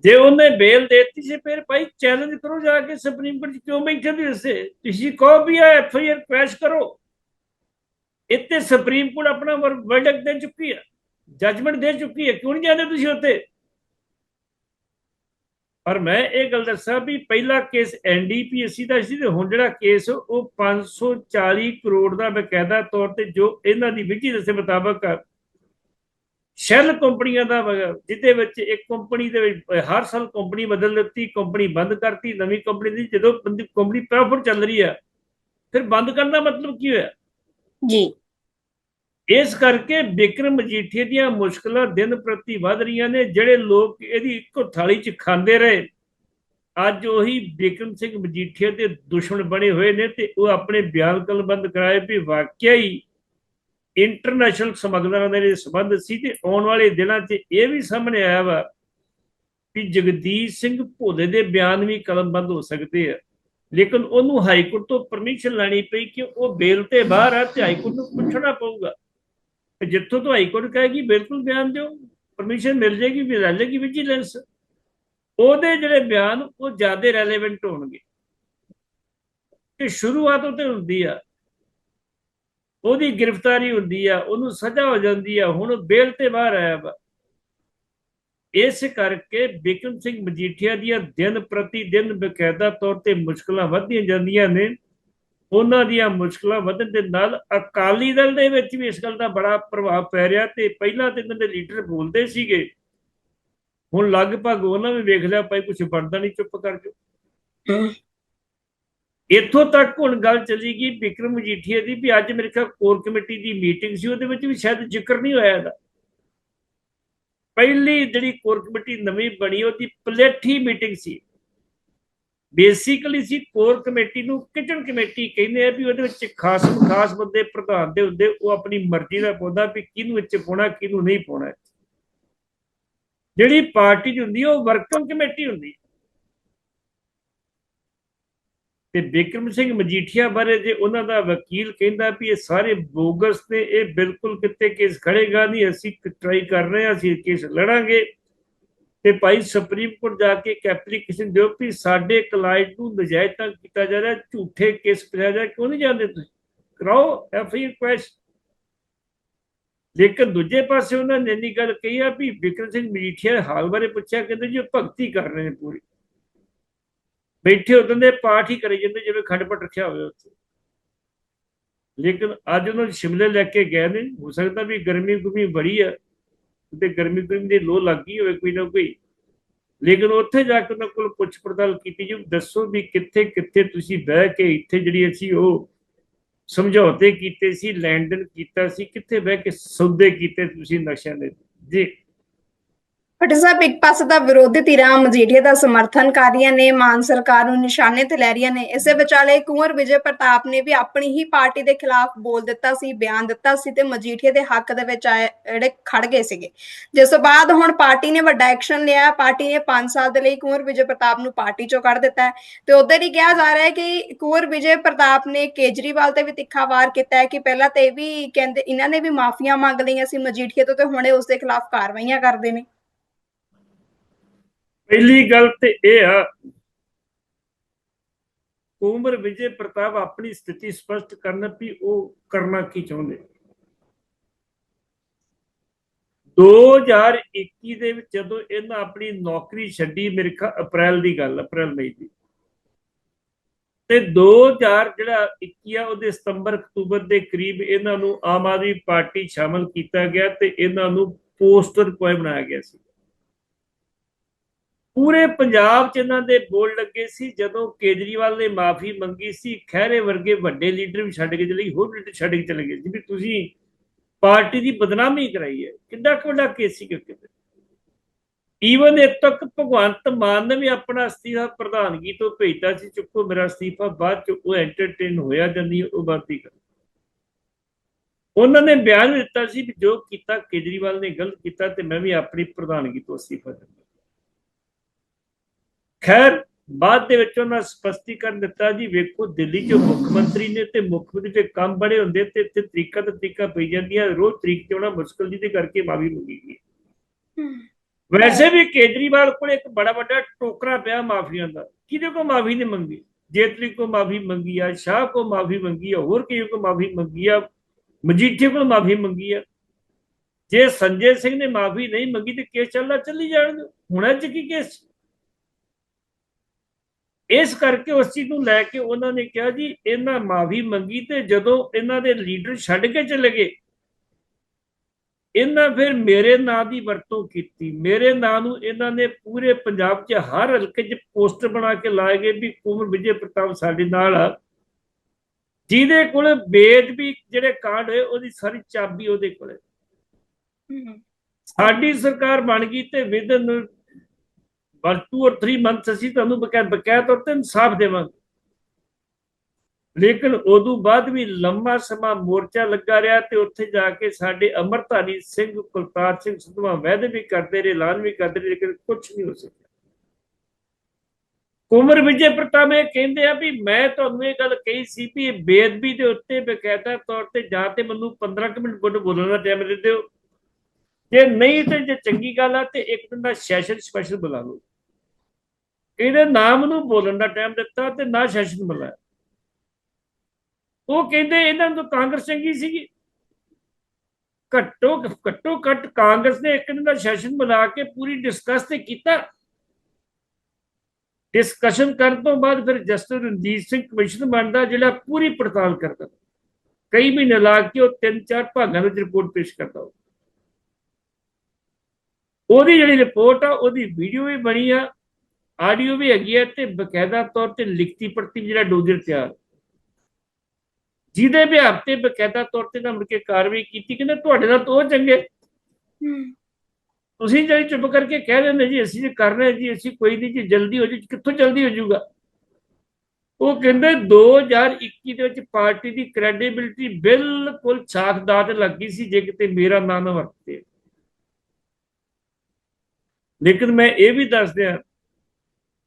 Speaker 2: ਜੇ ਉਹਨੇ ਬੇਲ ਦੇ ਦਿੱਤੀ ਸੀ, ਫਿਰ ਭਾਈ ਚੈਲੰਜ ਕਰੋ ਜਾ ਕੇ ਸੁਪਰੀਮ ਕੋਰਟ 'ਚ ਕਿਉਂ ਬੈਠੇ ਹੋ ਇਸੇ ਤੁਸੀਂ ਕਹੋ ਵੀ ਆ ਐਫ ਆਈ ਆਰ ਕ੍ਰੈਸ਼ ਕਰੋ। ਇੱਥੇ ਸੁਪਰੀਮ ਕੋਰਟ ਆਪਣਾ ਵਰਡਿਕਟ ਦੇ ਚੁੱਕੀ ਹੈ ਜੱਜਮੈਂਟ ਦੇ ਚੁੱਕੀ ਹੈ ਕਿਉਂ ਨਹੀਂ ਜਾਂਦੇ ਤੁਸੀਂ ਉੱਥੇ? ਪਰ ਮੈਂ ਇਹ ਗੱਲ ਦੱਸਾਂ ਵੀ ਪਹਿਲਾ ਕੇਸ ਐਨਡੀਪੀਐਸਸੀ ਦਾ ਸੀ ਤੇ ਹੁਣ ਜਿਹੜਾ ਕੇਸ ਉਹ 540 ਕਰੋੜ ਦਾ ਬਕਾਇਦਾ ਤੌਰ ਤੇ ਜੋ ਇਹਨਾਂ ਦੀ ਵਿਧੀ ਦੇ ਮੁਤਾਬਕ ਸ਼ੈਲ ਕੰਪਨੀਆਂ ਦਾ ਜਿੱਤੇ ਵਿੱਚ ਇੱਕ ਕੰਪਨੀ ਦੇ ਵਿੱਚ ਹਰ ਸਾਲ ਕੰਪਨੀ ਬਦਲ ਦਿੱਤੀ, ਕੰਪਨੀ ਬੰਦ ਕਰਤੀ, ਨਵੀਂ ਕੰਪਨੀ ਦੀ, ਜਦੋਂ ਕੰਪਨੀ ਪ੍ਰੋਫਿਟ ਚੱਲ ਰਹੀ ਹੈ ਫਿਰ ਬੰਦ ਕਰਨ ਦਾ ਮਤਲਬ ਕੀ ਹੋਇਆ?
Speaker 1: ਜੀ।
Speaker 2: ਇਸ ਕਰਕੇ ਬਿਕਰਮ ਮਜੀਠੀਆ ਦੀਆਂ ਮੁਸ਼ਕਲਾਂ ਦਿਨ ਪ੍ਰਤੀ ਵੱਧ ਰਹੀਆਂ ਨੇ, ਜਿਹੜੇ ਲੋਕ ਇਹਦੀ ਇੱਕੋ ਥਾਲੀ 'ਚ ਖਾਂਦੇ ਰਹੇ। ਅੱਜ ਉਹੀ ਬਿਕਰਮ ਸਿੰਘ ਮਜੀਠੀਆ ਦੇ ਦੁਸ਼ਮਣ ਬਣੇ ਹੋਏ ਨੇ ਤੇ ਉਹ ਆਪਣੇ ਬਿਆਨ ਕਲਬੰਦ ਕਰਾਏ ਵੀ ਵਾਕਿਆ ਹੀ ਇੰਟਰਨੈਸ਼ਨਲ ਸਮਗਲਰਾਂ ਦੇ ਸੰਬੰਧ ਸੀ ਤੇ ਆਉਣ ਵਾਲੇ ਦਿਨਾਂ 'ਚ ਇਹ ਵੀ ਸਾਹਮਣੇ ਆਇਆ ਵਾ ਕਿ ਜਗਦੀਸ਼ ਸਿੰਘ ਭੋਲੇ ਦੇ ਬਿਆਨ ਵੀ ਕਲਮਬੰਦ ਹੋ ਸਕਦੇ ਆ। ਲੇਕਿਨ ਉਹਨੂੰ ਹਾਈ ਕੋਰਟ ਤੋਂ ਪਰਮਿਸ਼ਨ ਲੈਣੀ ਪਈ ਕਿ ਉਹ ਬੇਲ ਤੇ ਬਾਹਰ ਆ ਤੇ ਹਾਈ ਕੋਰਟ ਨੂੰ ਪੁੱਛਣਾ ਪਊਗਾ। ਜਿੱਥੋਂ ਤੋਂ ਹਾਈ ਕੋਰਟ ਕਹੇਗੀ, ਬਿਲਕੁਲ ਬਿਆਨ ਦਿਓ, ਪਰਮਿਸ਼ਨ ਮਿਲ ਜੇਗੀ ਵੀ ਲੈ ਲੇਗੀ ਵਿਜੀਲੈਂਸ ਉਹਦੇ ਜਿਹੜੇ ਬਿਆਨ, ਉਹ ਜ਼ਿਆਦਾ ਰੈਲੇਵੈਂਟ ਹੋਣਗੇ। ਕਿ ਸ਼ੁਰੂਆਤ ਉਹ ਹੁੰਦੀ ਆ। ਉਹਦੀ ਗ੍ਰਿਫਤਾਰੀ ਹੁੰਦੀ ਆ, ਉਹਨੂੰ ਸਜ਼ਾ ਹੋ ਜਾਂਦੀ ਆ, ਹੁਣ ਬੇਲ ਤੇ ਬਾਹਰ ਆਇਆ ਵਾ। ਇਸ ਕਰਕੇ ਬਿਕਮ ਸਿੰਘ ਮਜੀਠੀਆ ਦੀਆਂ ਦਿਨ ਪ੍ਰਤੀ ਦਿਨ ਬਕਾਇਦਾ ਤੌਰ ਤੇ ਮੁਸ਼ਕਲਾਂ ਵਧਦੀਆਂ ਜਾਂਦੀਆਂ ਨੇ। ਉਹਨਾਂ ਦੀਆਂ ਮੁਸ਼ਕਲਾਂ ਵਧਣ ਦੇ ਨਾਲ ਅਕਾਲੀ ਦਲ ਦੇ ਵਿੱਚ ਵੀ ਇਸ ਗੱਲ ਦਾ ਬੜਾ ਪ੍ਰਭਾਵ ਪੈ ਰਿਹਾ ਤੇ ਪਹਿਲਾਂ ਤੇ ਇਹਨਾਂ ਦੇ ਲੀਡਰ ਬੋਲਦੇ ਸੀਗੇ। ਹੁਣ ਲਗਭਗ ਉਹਨਾਂ ਵੀ ਵੇਖ ਲਿਆ, ਭਾਈ ਕੁਝ ਬਣਦਾ ਨਹੀਂ ਚੁੱਪ ਕਰ ਜਾਓ ਇੱਥੋਂ ਤੱਕ ਹੁਣ ਗੱਲ ਚਲੀ ਗਈ ਵਿਕਰਮ ਮਜੀਠੀਆ ਦੀ ਵੀ ਅੱਜ ਮੇਰੇ ਖਿਆਲ ਕੋਰ ਕਮੇਟੀ ਦੀ ਮੀਟਿੰਗ ਸੀ, ਉਹਦੇ ਵਿੱਚ ਵੀ ਸ਼ਾਇਦ ਜ਼ਿਕਰ ਨਹੀਂ ਹੋਇਆ ਇਹਦਾ। ਪਹਿਲੀ ਜਿਹੜੀ ਕੋਰ ਕਮੇਟੀ ਨਵੀਂ ਬਣੀ, ਉਹਦੀ ਪਲੇਠੀ ਮੀਟਿੰਗ ਸੀ। ਬੇਸਿਕਲੀ ਸੀ ਕੋਰ ਕਮੇਟੀ ਨੂੰ ਕਿਚਨ ਕਮੇਟੀ ਕਹਿੰਦੇ ਆ ਵੀ ਉਹਦੇ ਵਿੱਚ ਖਾਸ ਖਾਸ ਬੰਦੇ ਪ੍ਰਧਾਨ ਦੇ ਹੁੰਦੇ, ਉਹ ਆਪਣੀ ਮਰਜ਼ੀ ਦਾ ਪਾਉਂਦਾ ਵੀ ਕਿਹਨੂੰ ਵਿੱਚ ਪਾਉਣਾ, ਕਿਹਨੂੰ ਨਹੀਂ ਪਾਉਣਾ। ਜਿਹੜੀ ਪਾਰਟੀ ਦੀ ਹੁੰਦੀ ਉਹ ਵਰਕਿੰਗ ਕਮੇਟੀ ਹੁੰਦੀ ਤੇ ਬਿਕਰਮ ਸਿੰਘ ਮਜੀਠੀਆ ਬਾਰੇ ਜੇ ਉਹਨਾਂ ਦਾ ਵਕੀਲ ਕਹਿੰਦਾ ਵੀ ਇਹ ਸਾਰੇ ਬੋਗਸ ਨੇ, ਇਹ ਬਿਲਕੁਲ ਕਿਤੇ ਕੇਸ ਖੜੇਗਾ ਨਹੀਂ, ਅਸੀਂ ਟਰਾਈ ਕਰ ਰਹੇ ਹਾਂ, ਅਸੀਂ ਕੇਸ ਲੜਾਂਗੇ। ਤੇ ਭਾਈ ਸੁਪਰੀਮ ਕੋਰਟ ਜਾ ਕੇ ਐਪਲੀਕੇਸ਼ਨ ਦਿਓ ਵੀ ਸਾਡੇ ਕਲਾਇੰਟ ਨੂੰ ਨਜਾਇਜ਼ ਤੰਗ ਕੀਤਾ ਜਾ ਰਿਹਾ, ਝੂਠੇ ਕੇਸ ਪਿਆ ਜਾ ਕਿਉਂ ਨਹੀਂ ਜਾਂਦੇ ਤੁਸੀਂ? ਕਰਾਓ ਐਫ ਆਈ ਕੁਐਸਟ ਲੇਕਿਨ ਦੂਜੇ ਪਾਸੇ ਉਹਨਾਂ ਨੇ ਇੰਨੀ ਗੱਲ ਕਹੀ ਆ ਵੀ ਬਿਕਰਮ ਸਿੰਘ ਮਜੀਠੀਆ ਹਾਲ ਬਾਰੇ ਪੁੱਛਿਆ, ਕਹਿੰਦੇ ਜੀ ਉਹ ਭਗਤੀ ਕਰ ਰਹੇ ਨੇ ਪੂਰੀ। ਬੈਠੇ ਉਦੋਂ ਦੇ ਪਾਠ ਹੀ ਕਰੀ ਜਾਂਦੇ, ਜਿਵੇਂ ਖੰਡਪਟ ਰੱਖਿਆ ਹੋਵੇ ਉੱਥੇ। ਲੇਕਿਨ ਅੱਜ ਉਹਨਾਂ ਨੂੰ ਸ਼ਿਮਲੇ ਲੈ ਕੇ ਗਏ ਨੇ, ਹੋ ਸਕਦਾ ਵੀ ਗਰਮੀ ਗੁਮੀ ਬੜੀ ਆ। ਤੇ ਗਰਮੀ ਗੁਮੀ ਦੀ ਲੋ ਲੱਗੀ ਹੋਵੇ ਕੋਈ ਨਾ ਕੋਈ। ਲੇਕਿਨ ਉੱਥੇ ਜਾ ਕੇ ਉਹਨਾਂ ਕੋਲ ਪੁੱਛ ਪੜਤਾਲ ਕੀਤੀ ਜੀ, ਦੱਸੋ ਵੀ ਕਿੱਥੇ ਕਿੱਥੇ ਤੁਸੀਂ ਬਹਿ ਕੇ ਇੱਥੇ ਜਿਹੜੀ ਅਸੀਂ ਉਹ ਸਮਝੌਤੇ ਕੀਤੇ ਸੀ, ਲੈਣ ਦੇਣ ਕੀਤਾ ਸੀ, ਕਿੱਥੇ ਬਹਿ ਕੇ ਸੌਦੇ ਕੀਤੇ ਤੁਸੀਂ ਨਕਸ਼ਿਆਂ ਦੇ। ਜੀ
Speaker 1: ਭੱਟੀ ਸਾਹਿਬ, ਇੱਕ ਪਾਸੇ ਤਾਂ ਵਿਰੋਧੀ ਧਿਰਾਂ ਮਜੀਠੀਆ ਦਾ ਸਮਰਥਨ ਕਰ ਰਹੀਆਂ ਨੇ, ਮਾਨ ਸਰਕਾਰ ਨੂੰ ਨਿਸ਼ਾਨੇ ਤੇ ਲੈ ਰਹੀਆਂ ਨੇ। ਇਸੇ ਵਿਚਾਲੇ ਕੁੰਵਰ ਵਿਜੇ ਪ੍ਰਤਾਪ ਨੇ ਵੀ ਆਪਣੀ ਹੀ ਪਾਰਟੀ ਦੇ ਖਿਲਾਫ ਬੋਲ ਦਿੱਤਾ ਸੀ, ਬਿਆਨ ਦਿੱਤਾ ਸੀ ਤੇ ਮਜੀਠੀਆ ਦੇ ਹੱਕ ਦੇ ਵਿੱਚ ਆਏ, ਜਿਹੜੇ ਖੜ ਗਏ ਸੀਗੇ। ਜਿਸ ਤੋਂ ਬਾਅਦ ਹੁਣ ਪਾਰਟੀ ਨੇ ਵੱਡਾ ਐਕਸ਼ਨ ਲਿਆ। ਪਾਰਟੀ ਨੇ 5 ਸਾਲ ਦੇ ਲਈ ਕੁੰਵਰ ਵਿਜੇ ਪ੍ਰਤਾਪ ਨੂੰ ਪਾਰਟੀ ਚੋਂ ਕੱਢ ਦਿੱਤਾ ਹੈ। ਤੇ ਉਧਰ ਹੀ ਕਿਹਾ ਜਾ ਰਿਹਾ ਹੈ ਕਿ ਕੁੰਵਰ ਵਿਜੇ ਪ੍ਰਤਾਪ ਨੇ ਕੇਜਰੀਵਾਲ ਤੇ ਵੀ ਤਿੱਖਾ ਵਾਰ ਕੀਤਾ ਹੈ ਕਿ ਪਹਿਲਾਂ ਤੇ ਇਹ ਵੀ ਕਹਿੰਦੇ, ਇਹਨਾਂ ਨੇ ਵੀ ਮਾਫੀਆਂ ਮੰਗ ਲਈਆਂ ਸੀ ਮਜੀਠੀਆ ਤੋਂ ਤੇ ਹੁਣੇ ਉਸ ਦੇ ਖਿਲਾਫ ਕਾਰਵਾਈਆਂ ਕਰਦੇ ਨੇ।
Speaker 2: ਪਹਿਲੀ ਗੱਲ ਤੇ ਇਹ ਆ ਉਮਰ ਵਿਜੇ ਪ੍ਰਤਾਪ ਆਪਣੀ ਸਥਿਤੀ ਸਪਸ਼ਟ ਕਰਨ ਵੀ ਉਹ ਕਰਨਾ ਕੀ ਚਾਹੁੰਦੇ? 2021 ਦੇ ਵਿੱਚ ਜਦੋਂ ਇਹਨਾਂ ਆਪਣੀ ਨੌਕਰੀ ਛੱਡੀ, ਮੇਰੇ ਖਿਆਲ ਅਪ੍ਰੈਲ ਦੀ ਗੱਲ, ਅਪ੍ਰੈਲ ਮਈ ਦੀ। ਤੇ 2000 ਜਿਹੜਾ 21 ਆ, ਉਹਦੇ ਸਤੰਬਰ, ਅਕਤੂਬਰ ਦੇ ਕਰੀਬ ਇਹਨਾਂ ਨੂੰ ਆਮ ਆਦਮੀ ਪਾਰਟੀ ਸ਼ਾਮਲ ਕੀਤਾ ਗਿਆ ਤੇ ਇਹਨਾਂ ਨੂੰ ਪੋਸਟਰ ਕੋਈ ਬਣਾਇਆ ਗਿਆ ਸੀ। ਪੂਰੇ ਪੰਜਾਬ 'ਚ ਇਹਨਾਂ ਦੇ ਬੋਲ ਲੱਗੇ ਸੀ, ਜਦੋਂ ਕੇਜਰੀਵਾਲ ਨੇ ਮਾਫੀ ਮੰਗੀ ਸੀ, ਖਹਿਰੇ ਵਰਗੇ ਵੱਡੇ ਲੀਡਰ ਵੀ ਛੱਡ ਕੇ ਚਲੇ ਗਏ, ਹੋਰ ਲੀਡਰ ਛੱਡ ਕੇ ਚਲੇ ਗਏ ਜੀ ਵੀ ਤੁਸੀਂ ਪਾਰਟੀ ਦੀ ਬਦਨਾਮੀ ਕਰਾਈ ਹੈ। ਕਿੰਨਾ ਕੁ ਵੱਡਾ ਕੇਸ ਸੀ ਕਿਉਂਕਿ ਈਵਨ ਇਹ ਤੱਕ ਭਗਵੰਤ ਮਾਨ ਨੇ ਵੀ ਆਪਣਾ ਅਸਤੀਫਾ ਪ੍ਰਧਾਨਗੀ ਤੋਂ ਭੇਜਤਾ ਸੀ, ਚੁੱਕੋ ਮੇਰਾ ਅਸਤੀਫਾ, ਬਾਅਦ ਚ ਉਹ ਐਂਟਰਟੇਨ ਹੋਇਆ ਜਾਂਦੀ ਉਹ ਬਾਤੀ ਕਰ ਉਹਨਾਂ ਨੇ ਬਿਆਨ ਦਿੱਤਾ ਸੀ ਕਿ ਜੋ ਕੀਤਾ, ਕੇਜਰੀਵਾਲ ਨੇ ਗਲਤ ਕੀਤਾ ਤੇ ਮੈਂ ਵੀ ਆਪਣੀ ਪ੍ਰਧਾਨਗੀ ਤੋਂ ਅਸਤੀਫਾ ਦਿੰਦਾ ਖੈਰ ਬਾਅਦ ਦੇ ਵਿੱਚ ਉਹਨਾਂ ਸਪਸ਼ਟੀਕਰਨ ਦਿੱਤਾ ਜੀ ਵੇਖੋ ਦਿੱਲੀ 'ਚ ਮੁੱਖ ਮੰਤਰੀ ਨੇ ਤੇ ਮੁੱਖ ਮੰਤਰੀ ਦੇ ਕੰਮ ਬੜੇ ਹੁੰਦੇ ਤੇ ਇੱਥੇ ਤਰੀਕਾ ਤੇ ਤਰੀਕਾ ਪਈ ਜਾਂਦੀਆਂ ਰੋਜ਼ ਤਰੀਕ ਤੇ ਆਉਣਾ ਮੁਸ਼ਕਲ ਜਿਹਦੇ ਕਰਕੇ ਮਾਫੀ ਮੰਗੀ ਗਈ ਵੈਸੇ ਵੀ ਕੇਜਰੀਵਾਲ ਕੋਲ ਇੱਕ ਬੜਾ ਵੱਡਾ ਟੋਕਰਾ ਪਿਆ ਮਾਫੀਆਂ ਦਾ। ਕਿਹਦੇ ਕੋ ਮਾਫੀ ਨਹੀਂ ਮੰਗੀ? ਜੇਤਲੀ ਕੋ ਮਾਫੀ ਮੰਗੀ ਆ ਸ਼ਾਹ ਕੋ ਮਾਫੀ ਮੰਗੀ ਆ ਹੋਰ ਕਿਸੇ ਕੋ ਮਾਫੀ ਮੰਗੀ ਆ? ਮਜੀਠੀਆ ਕੋਲ ਮਾਫੀ ਮੰਗੀ ਆ। ਜੇ ਸੰਜੇ ਸਿੰਘ ਨੇ ਮਾਫੀ ਨਹੀਂ ਮੰਗੀ ਤੇ ਕੇਸ ਚੱਲਦਾ ਚੱਲੀ ਜਾਣਗੇ। ਹੁਣ ਅੱਜ ਕੀ ਕੇਸ? ਇਸ ਕਰਕੇ ਉਸ ਚੀਜ਼ ਨੂੰ ਲੈ ਕੇ ਉਹਨਾਂ ਨੇ ਕਿਹਾ ਜੀ ਇਹਨਾਂ ਮਾਫੀ ਮੰਗੀ ਤੇ ਜਦੋਂ ਇਹਨਾਂ ਦੇ ਲੀਡਰ ਛੱਡ ਕੇ ਚਲੇ ਗਏ ਇਹਨਾਂ ਫਿਰ ਮੇਰੇ ਨਾਂ ਦੀ ਵਰਤੋਂ ਕੀਤੀ। ਮੇਰੇ ਨਾਂ ਨੂੰ ਇਹਨਾਂ ਨੇ ਪੂਰੇ ਪੰਜਾਬ 'ਚ ਹਰ ਹਲਕੇ 'ਚ ਪੋਸਟਰ ਬਣਾ ਕੇ ਲਾਏ ਗਏ ਵੀ ਕੁਮਰ ਵਿਜੇ ਪ੍ਰਤਾਪ ਸਾਡੇ ਨਾਲ ਜਿਹਦੇ ਕੋਲ ਬੇਦ ਵੀ ਜਿਹੜੇ ਕਾਂਡ ਹੋਏ ਉਹਦੀ ਸਾਰੀ ਚਾਬੀ ਉਹਦੇ ਕੋਲ। ਸਾਡੀ ਸਰਕਾਰ ਬਣ ਗਈ ਤੇ ਵਿਦਨ ਬਸ 2 ਔਰ 3 ਮੰਥਸ ਅਸੀਂ ਤੁਹਾਨੂੰ ਬਕਾਇ ਬਕਾਇਦਾ ਤੌਰ ਤੇ ਇਨਸਾਫ ਦੇਵਾਂਗੇ। ਲੇਕਿਨ ਉਦੋਂ ਬਾਅਦ ਵੀ ਲੰਮਾ ਸਮਾਂ ਮੋਰਚਾ ਲੱਗਾ ਰਿਹਾ ਤੇ ਉੱਥੇ ਜਾ ਕੇ ਸਾਡੇ ਅਮਰਧਾਰੀ ਸਿੰਘ, ਕੁਲਤਾਰ ਸਿੰਘ ਸਿੱਧਵਾਂ ਵਾਅਦੇ ਵੀ ਕਰਦੇ ਰਹੇ ਐਲਾਨ ਵੀ ਕਰਦੇ ਰਹੇ, ਲੇਕਿਨ ਕੁਝ ਨਹੀਂ ਹੋ ਸਕਿਆ। ਕੁਮਰ ਵਿਜੇ ਪ੍ਰਤਾਪ ਇਹ ਕਹਿੰਦੇ ਆ ਵੀ ਮੈਂ ਤੁਹਾਨੂੰ ਇਹ ਗੱਲ ਕਹੀ ਸੀ ਵੀ ਇਹ ਬੇਅਦਬੀ ਦੇ ਉੱਤੇ ਬਕਾਇਦਾ ਤੌਰ ਤੇ ਜਾਂ ਤੇ ਮੈਨੂੰ 15 ਕੁ ਮਿੰਟ ਬੋਲ ਬੋਲਣ ਦਾ ਟਾਈਮ ਦੇ ਦਿਓ। ਜੇ ਨਹੀਂ ਤੇ ਜੇ ਚੰਗੀ ਗੱਲ ਆ ਤੇ ਇੱਕ ਦਿਨ ਦਾ ਸੈਸ਼ਨ ਸਪੈਸ਼ਲ ਬੁਲਾ ਲਓ। ਕਹਿੰਦੇ ਨਾਮ ਨੂੰ ਬੋਲਣ ਦਾ ਟਾਈਮ ਦਿੱਤਾ ਤੇ ਨਾ ਸੈਸ਼ਨ ਬੁਲਾਇਆ ਉਹ ਕਹਿੰਦੇ ਇਹਨਾਂ ਨੂੰ ਕਾਂਗਰਸ ਚੰਗੀ ਸੀਗੀ। ਘੱਟੋ ਘੱਟੋ ਘੱਟ ਕਾਂਗਰਸ ਨੇ ਇੱਕ ਦਿਨ ਦਾ ਸੈਸ਼ਨ ਬੁਲਾ ਕੇ ਪੂਰੀ ਡਿਸਕਸ ਤੇ ਕੀਤਾ। ਡਿਸਕਸ਼ਨ ਕਰਨ ਤੋਂ ਬਾਅਦ ਫਿਰ ਜਸਟਿਸ ਰਣਜੀਤ ਸਿੰਘ ਕਮਿਸ਼ਨ ਬਣਦਾ, ਜਿਹੜਾ ਪੂਰੀ ਪੜਤਾਲ ਕਰਦਾ। ਕਈ ਮਹੀਨੇ ਲਾ ਕੇ ਉਹ ਤਿੰਨ ਚਾਰ ਭਾਗਾਂ ਵਿੱਚ ਰਿਪੋਰਟ ਪੇਸ਼ ਕਰਦਾ ਉਹਦੀ ਜਿਹੜੀ ਰਿਪੋਰਟ ਆ, ਉਹਦੀ ਵੀਡੀਓ ਵੀ ਬਣੀ ਆ। ਆਡੀਓ ਵੀ ਹੈਗੀ ਹੈ ਤੇ ਬਕਾਇਦਾ ਤੌਰ ਤੇ ਲਿਖਤੀ ਪ੍ਰਤੀ ਵੀ ਜਿਹੜਾ ਡੋਜ਼ਰ ਤਿਆਰ। ਜਿਹਦੇ ਵਿਹਾਰ ਤੇ ਬਕਾਇਦਾ ਤੌਰ ਤੇ ਨਾ ਮੁੜ ਕੇ ਕਾਰਵਾਈ ਕੀਤੀ ਕਹਿੰਦੇ ਤੁਹਾਡੇ ਨਾਲ ਤਾਂ ਚੰਗੇ। ਤੁਸੀਂ ਜਿਹੜੀ ਚੁੱਪ ਕਰਕੇ ਕਹਿ ਦਿੰਦੇ ਜੀ ਅਸੀਂ ਜੇ ਕਰ ਰਹੇ ਜੀ ਅਸੀਂ ਕੋਈ ਨਹੀਂ ਜੀ ਜਲਦੀ ਹੋ ਜੀ ਕਿੱਥੋਂ ਜਲਦੀ ਹੋ ਜਾਊਗਾ? ਉਹ ਕਹਿੰਦੇ 2021 ਦੇ ਵਿੱਚ ਪਾਰਟੀ ਦੀ ਕ੍ਰੈਡੀਬਿਲਿਟੀ ਬਿਲਕੁਲ ਸਾਖਦਾਰ ਤੇ ਲੱਗੀ ਸੀ ਜੇ ਕਿਤੇ ਮੇਰਾ ਨਾਂ ਨਾ ਵਰਤੇ ਲੇਕਿਨ ਮੈਂ ਇਹ ਵੀ ਦੱਸ ਦਿਆਂ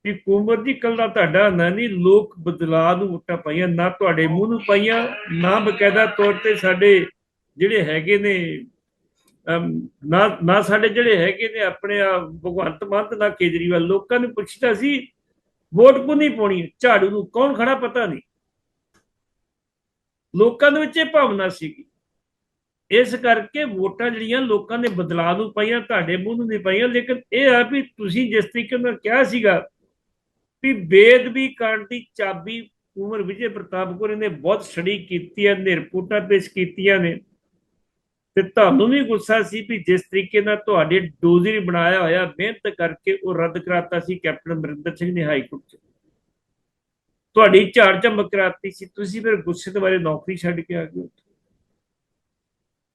Speaker 2: ਕਿ ਕੁਮਰ ਦੀ ਕੱਲ ਤੁਹਾਡਾ ਨਾਂ ਨਹੀਂ ਲੋਕ ਬਦਲਾਅ ਨੂੰ ਵੋਟਾਂ ਪਾਈਆਂ, ਨਾ ਤੁਹਾਡੇ ਮੂੰਹ ਨੂੰ ਪਾਈਆਂ, ਨਾ ਬਕਾਇਦਾ ਤੌਰ ਤੇ ਸਾਡੇ ਜਿਹੜੇ ਹੈਗੇ ਨੇ ਨਾ ਨਾ ਸਾਡੇ ਜਿਹੜੇ ਹੈਗੇ ਨੇ ਆਪਣੇ ਆ ਭਗਵੰਤ ਮਾਨ ਨਾ ਕੇਜਰੀਵਾਲ, ਲੋਕਾਂ ਨੂੰ ਪੁੱਛਦਾ ਸੀ, ਵੋਟ ਕੋ ਨਹੀਂ ਪਾਉਣੀ? ਝਾੜੂ ਨੂੰ ਕੌਣ ਖੜਾ ਪਤਾ ਨਹੀਂ। ਲੋਕਾਂ ਦੇ ਵਿੱਚ ਇਹ ਭਾਵਨਾ ਸੀਗੀ। ਇਸ ਕਰਕੇ ਵੋਟਾਂ ਜਿਹੜੀਆਂ ਲੋਕਾਂ ਨੇ ਬਦਲਾਅ ਨੂੰ ਪਾਈਆਂ, ਤੁਹਾਡੇ ਮੂੰਹ ਨੂੰ ਨਹੀਂ ਪਾਈਆਂ, ਲੇਕਿਨ ਇਹ ਆ ਵੀ ਤੁਸੀਂ ਜਿਸ ਤਰੀਕੇ ਨਾਲ ਕਿਹਾ ਸੀਗਾ ਵੀ ਬੇਦਬੀ ਕਾਂਡ ਦੀ ਚਾਬੀ ਕੁਮਰ ਵਿਜੇ ਪ੍ਰਤਾਪ ਕੋਰੇ ਨੇ ਬਹੁਤ ਸਟੱਡੀ ਕੀਤੀ ਹੈ ਨਿਰਪੋਟਾਂ ਪੇਸ਼ ਕੀਤੀਆਂ ਨੇ। ਤੇ ਤੁਹਾਨੂੰ ਵੀ ਗੁੱਸਾ ਸੀ ਵੀ ਜਿਸ ਤਰੀਕੇ ਨਾਲ ਤੁਹਾਡੇ ਡੋਜ਼ਰੀ ਬਣਾਇਆ ਹੋਇਆ, ਮਿਹਨਤ ਕਰਕੇ ਉਹ ਰੱਦ ਕਰਾਤਾ ਸੀ ਕੈਪਟਨ ਅਮਰਿੰਦਰ ਸਿੰਘ ਨੇ ਹਾਈ ਕੋਰਟ 'ਚ। ਤੁਹਾਡੀ ਝਾੜ ਝਮਕ ਕਰਾਤੀ ਸੀ, ਤੁਸੀਂ ਫਿਰ ਗੁੱਸੇ ਦੇ ਬਾਰੇ ਨੌਕਰੀ ਛੱਡ ਕੇ ਆ ਗਏ।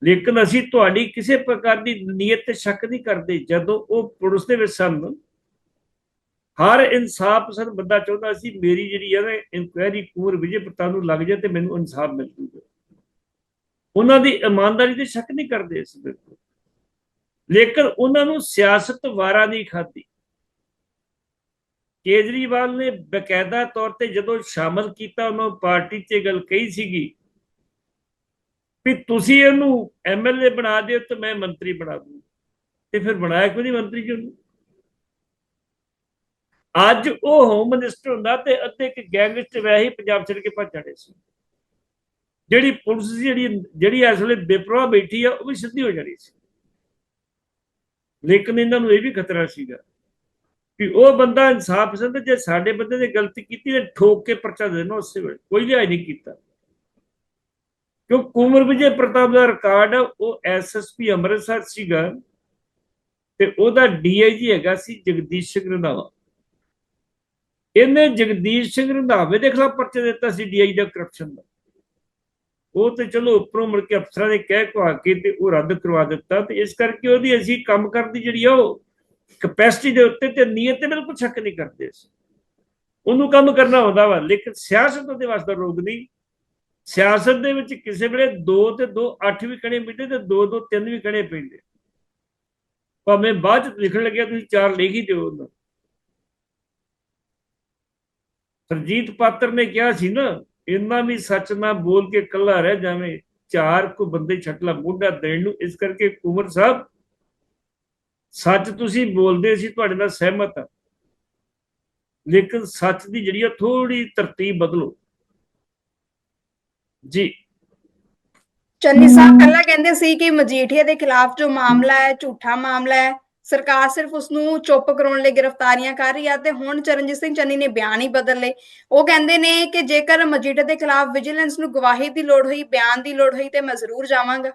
Speaker 2: ਲੇਕਿਨ ਅਸੀਂ ਤੁਹਾਡੀ ਕਿਸੇ ਪ੍ਰਕਾਰ ਦੀ ਨੀਅਤ ਤੇ ਸ਼ੱਕ ਨਹੀਂ ਕਰਦੇ, ਜਦੋਂ ਉਹ ਪੁਲਿਸ ਦੇ ਵਿੱਚ ਸਨ ਹਰ ਇਨਸਾਫ ਪਸੰਦ ਬੰਦਾ ਚਾਹੁੰਦਾ ਸੀ ਮੇਰੀ ਜਿਹੜੀ ਹੈ ਨਾ ਇਨਕੁਆਇਰੀ ਕੁਮਰ ਵਿਜੇ ਪ੍ਰਤਾਪ ਨੂੰ ਲੱਗ ਜਾਏ ਤੇ ਮੈਨੂੰ ਇਨਸਾਫ ਮਿਲ ਜੂਗਾ ਉਹਨਾਂ ਦੀ ਇਮਾਨਦਾਰੀ ਤੇ ਸ਼ੱਕ ਨਹੀਂ ਕਰਦੇ ਇਸ ਬਿਲਕੁਲ ਲੇਕਿਨ ਉਹਨਾਂ ਨੂੰ ਸਿਆਸਤ ਵਾਰਾ ਨਹੀਂ ਖਾਦੀ ਕੇਜਰੀਵਾਲ ਨੇ ਬਕਾਇਦਾ ਤੌਰ ਤੇ ਜਦੋਂ ਸ਼ਾਮਲ ਕੀਤਾ, ਉਹਨਾਂ ਪਾਰਟੀ 'ਚ ਇਹ ਗੱਲ ਕਹੀ ਸੀਗੀ ਵੀ ਤੁਸੀਂ ਇਹਨੂੰ ਐਮਐਲਏ ਬਣਾ ਦਿਓ ਤੇ ਮੈਂ ਮੰਤਰੀ ਬਣਾ ਦੂੰ ਤੇ ਫਿਰ ਬਣਾਇਆ ਕਿਉਂ ਨਹੀਂ ਮੰਤਰੀ ਜੀ ਉਹਨੂੰ? ਅੱਜ ਉਹ ਹੋਮ ਮਿਨਿਸਟਰ ਹੁੰਦਾ ਤੇ ਅੱਧੇ ਇੱਕ ਗੈਂਗ ਚ ਵੈਸੇ ਹੀ ਪੰਜਾਬ ਛੱਡ ਕੇ ਭੱਜ ਜਾਣੇ ਸੀ। ਜਿਹੜੀ ਪੁਲਿਸ ਜਿਹੜੀ ਜਿਹੜੀ ਇਸ ਵੇਲੇ ਬੇਪਰਵਾਹ ਬੈਠੀ ਆ, ਉਹ ਵੀ ਸਿੱਧੀ ਹੋ ਜਾਣੀ ਸੀ। ਲੇਕਿਨ ਇਹਨਾਂ ਨੂੰ ਇਹ ਵੀ ਖਤਰਾ ਸੀਗਾ ਕਿ ਉਹ ਬੰਦਾ ਇਨਸਾਫ ਪਸੰਦ ਜੇ ਸਾਡੇ ਬੰਦੇ ਨੇ ਗਲਤੀ ਕੀਤੀ ਤੇ ਠੋਕ ਕੇ ਪਰਚਾ ਦੇਣਾ ਉਸੇ ਵੇਲੇ। ਕੋਈ ਲਿਹਾਜ਼ ਨਹੀਂ ਕੀਤਾ। ਕਿਉਂ? ਕੁਮਰ ਵਿਜੇ ਪ੍ਰਤਾਪ ਦਾ ਰਿਕਾਰਡ ਉਹ ਐਸਐਸਪੀ ਅੰਮ੍ਰਿਤਸਰ ਸੀਗਾ ਤੇ ਉਹਦਾ ਡੀਆਈਜੀ ਹੈਗਾ ਸੀ ਜਗਦੀਸ਼ ਸਿੰਘ ਰੰਧਾਵਾ। ਇਹਨੇ ਜਗਦੀਸ਼ ਸਿੰਘ ਰੰਧਾਵੇ ਦੇ ਖਿਲਾਫ ਪਰਚਾ ਦਿੱਤਾ ਸੀ ਡੀਆਈ ਦਾ ਕਰਪਸ਼ਨ ਦਾ। ਉਹ ਤੇ ਚਲੋ ਉੱਪਰੋਂ ਮੁੜ ਕੇ ਅਫਸਰਾਂ ਨੇ ਕਹਿ ਕਹਾ ਕੇ ਤੇ ਉਹ ਰੱਦ ਕਰਵਾ ਦਿੱਤਾ ਤੇ ਇਸ ਕਰਕੇ ਉਹਦੀ ਅਸੀਂ ਕੰਮ ਕਰਨ ਦੀ ਜਿਹੜੀ ਆ ਉਹ ਕਪੈਸਿਟੀ ਦੇ ਉੱਤੇ ਤੇ ਨੀਅਤ ਤੇ ਬਿਲਕੁਲ ਸ਼ੱਕ ਨਹੀਂ ਕਰਦੇ ਸੀ ਉਹਨੂੰ ਕੰਮ ਕਰਨਾ ਹੁੰਦਾ ਵਾ, ਲੇਕਿਨ ਸਿਆਸਤ ਉਹਦੇ ਵਾਸਤੇ ਰੋਗ ਨਹੀਂ। ਸਿਆਸਤ ਦੇ ਵਿੱਚ ਕਿਸੇ ਵੇਲੇ 2 ਤੇ 2 8 ਵੀ ਕਣੇ ਮਿਲਦੇ ਤੇ 2 2 3 ਵੀ ਕਣੇ ਪੈਂਦੇ। ਭਾਵੇਂ ਬਾਅਦ ਚ ਲਿਖਣ ਲੱਗਿਆ ਤੁਸੀਂ ਚਾਰ ਲਿਖ ਹੀ ਦਿਓ ਉਹਨਾਂ। ਸਰਜੀਤ ਪਾਤਰ ਨੇ ਕਿਹਾ ਸੀ ਨਾ, ਇੰਨਾ ਵੀ ਸੱਚ ਨਾ ਬੋਲ ਕੇ ਕੱਲਾ ਰਹਿ ਜਾਵੇਂ, ਚਾਰ ਕੋ ਬੰਦੇ ਛੱਟਲਾ ਮੋਢਾ ਦੇਣ ਨੂੰ, ਇਸ ਕਰਕੇ ਕੁਮਰ ਸਾਹਿਬ, ਸੱਚ ਤੁਸੀਂ ਬੋਲਦੇ ਸੀ, ਤੁਹਾਡੇ ਨਾਲ ਸਹਿਮਤ ਆ। ਲੇਕਿਨ ਸੱਚ ਦੀ ਜਿਹੜੀ ਆ ਥੋੜੀ ਤਰਤੀਬ ਬਦਲੋ। ਜੀ।
Speaker 1: ਚੰਨੀ ਸਾਹਿਬ, ਪਹਿਲਾਂ ਕਹਿੰਦੇ ਸੀ ਕਿ ਮਜੀਠੀਆ ਦੇ ਖਿਲਾਫ ਜੋ ਮਾਮਲਾ ਹੈ, ਝੂਠਾ ਮਾਮਲਾ ਹੈ ਸਰਕਾਰ ਸਿਰਫ ਉਸ ਨੂੰ ਚੁੱਪ ਕਰਾਉਣ ਲਈ ਗ੍ਰਿਫਤਾਰੀਆਂ ਕਰ ਰਹੀ ਹੈ ਤੇ ਹੁਣ ਚਰਨਜੀਤ ਸਿੰਘ ਚੰਨੀ ਨੇ ਬਿਆਨ ਹੀ ਬਦਲ ਲਏ। ਉਹ ਕਹਿੰਦੇ ਨੇ ਕਿ ਜੇਕਰ ਮਜੀਠੀਆ ਦੇ ਖਿਲਾਫ ਵਿਜੀਲੈਂਸ ਨੂੰ ਗਵਾਹੀ ਦੀ ਲੋੜ ਹੋਈ, ਬਿਆਨ ਦੀ ਲੋੜ ਹੋਈ ਤੇ ਮੈਂ ਜ਼ਰੂਰ ਜਾਵਾਂਗਾ।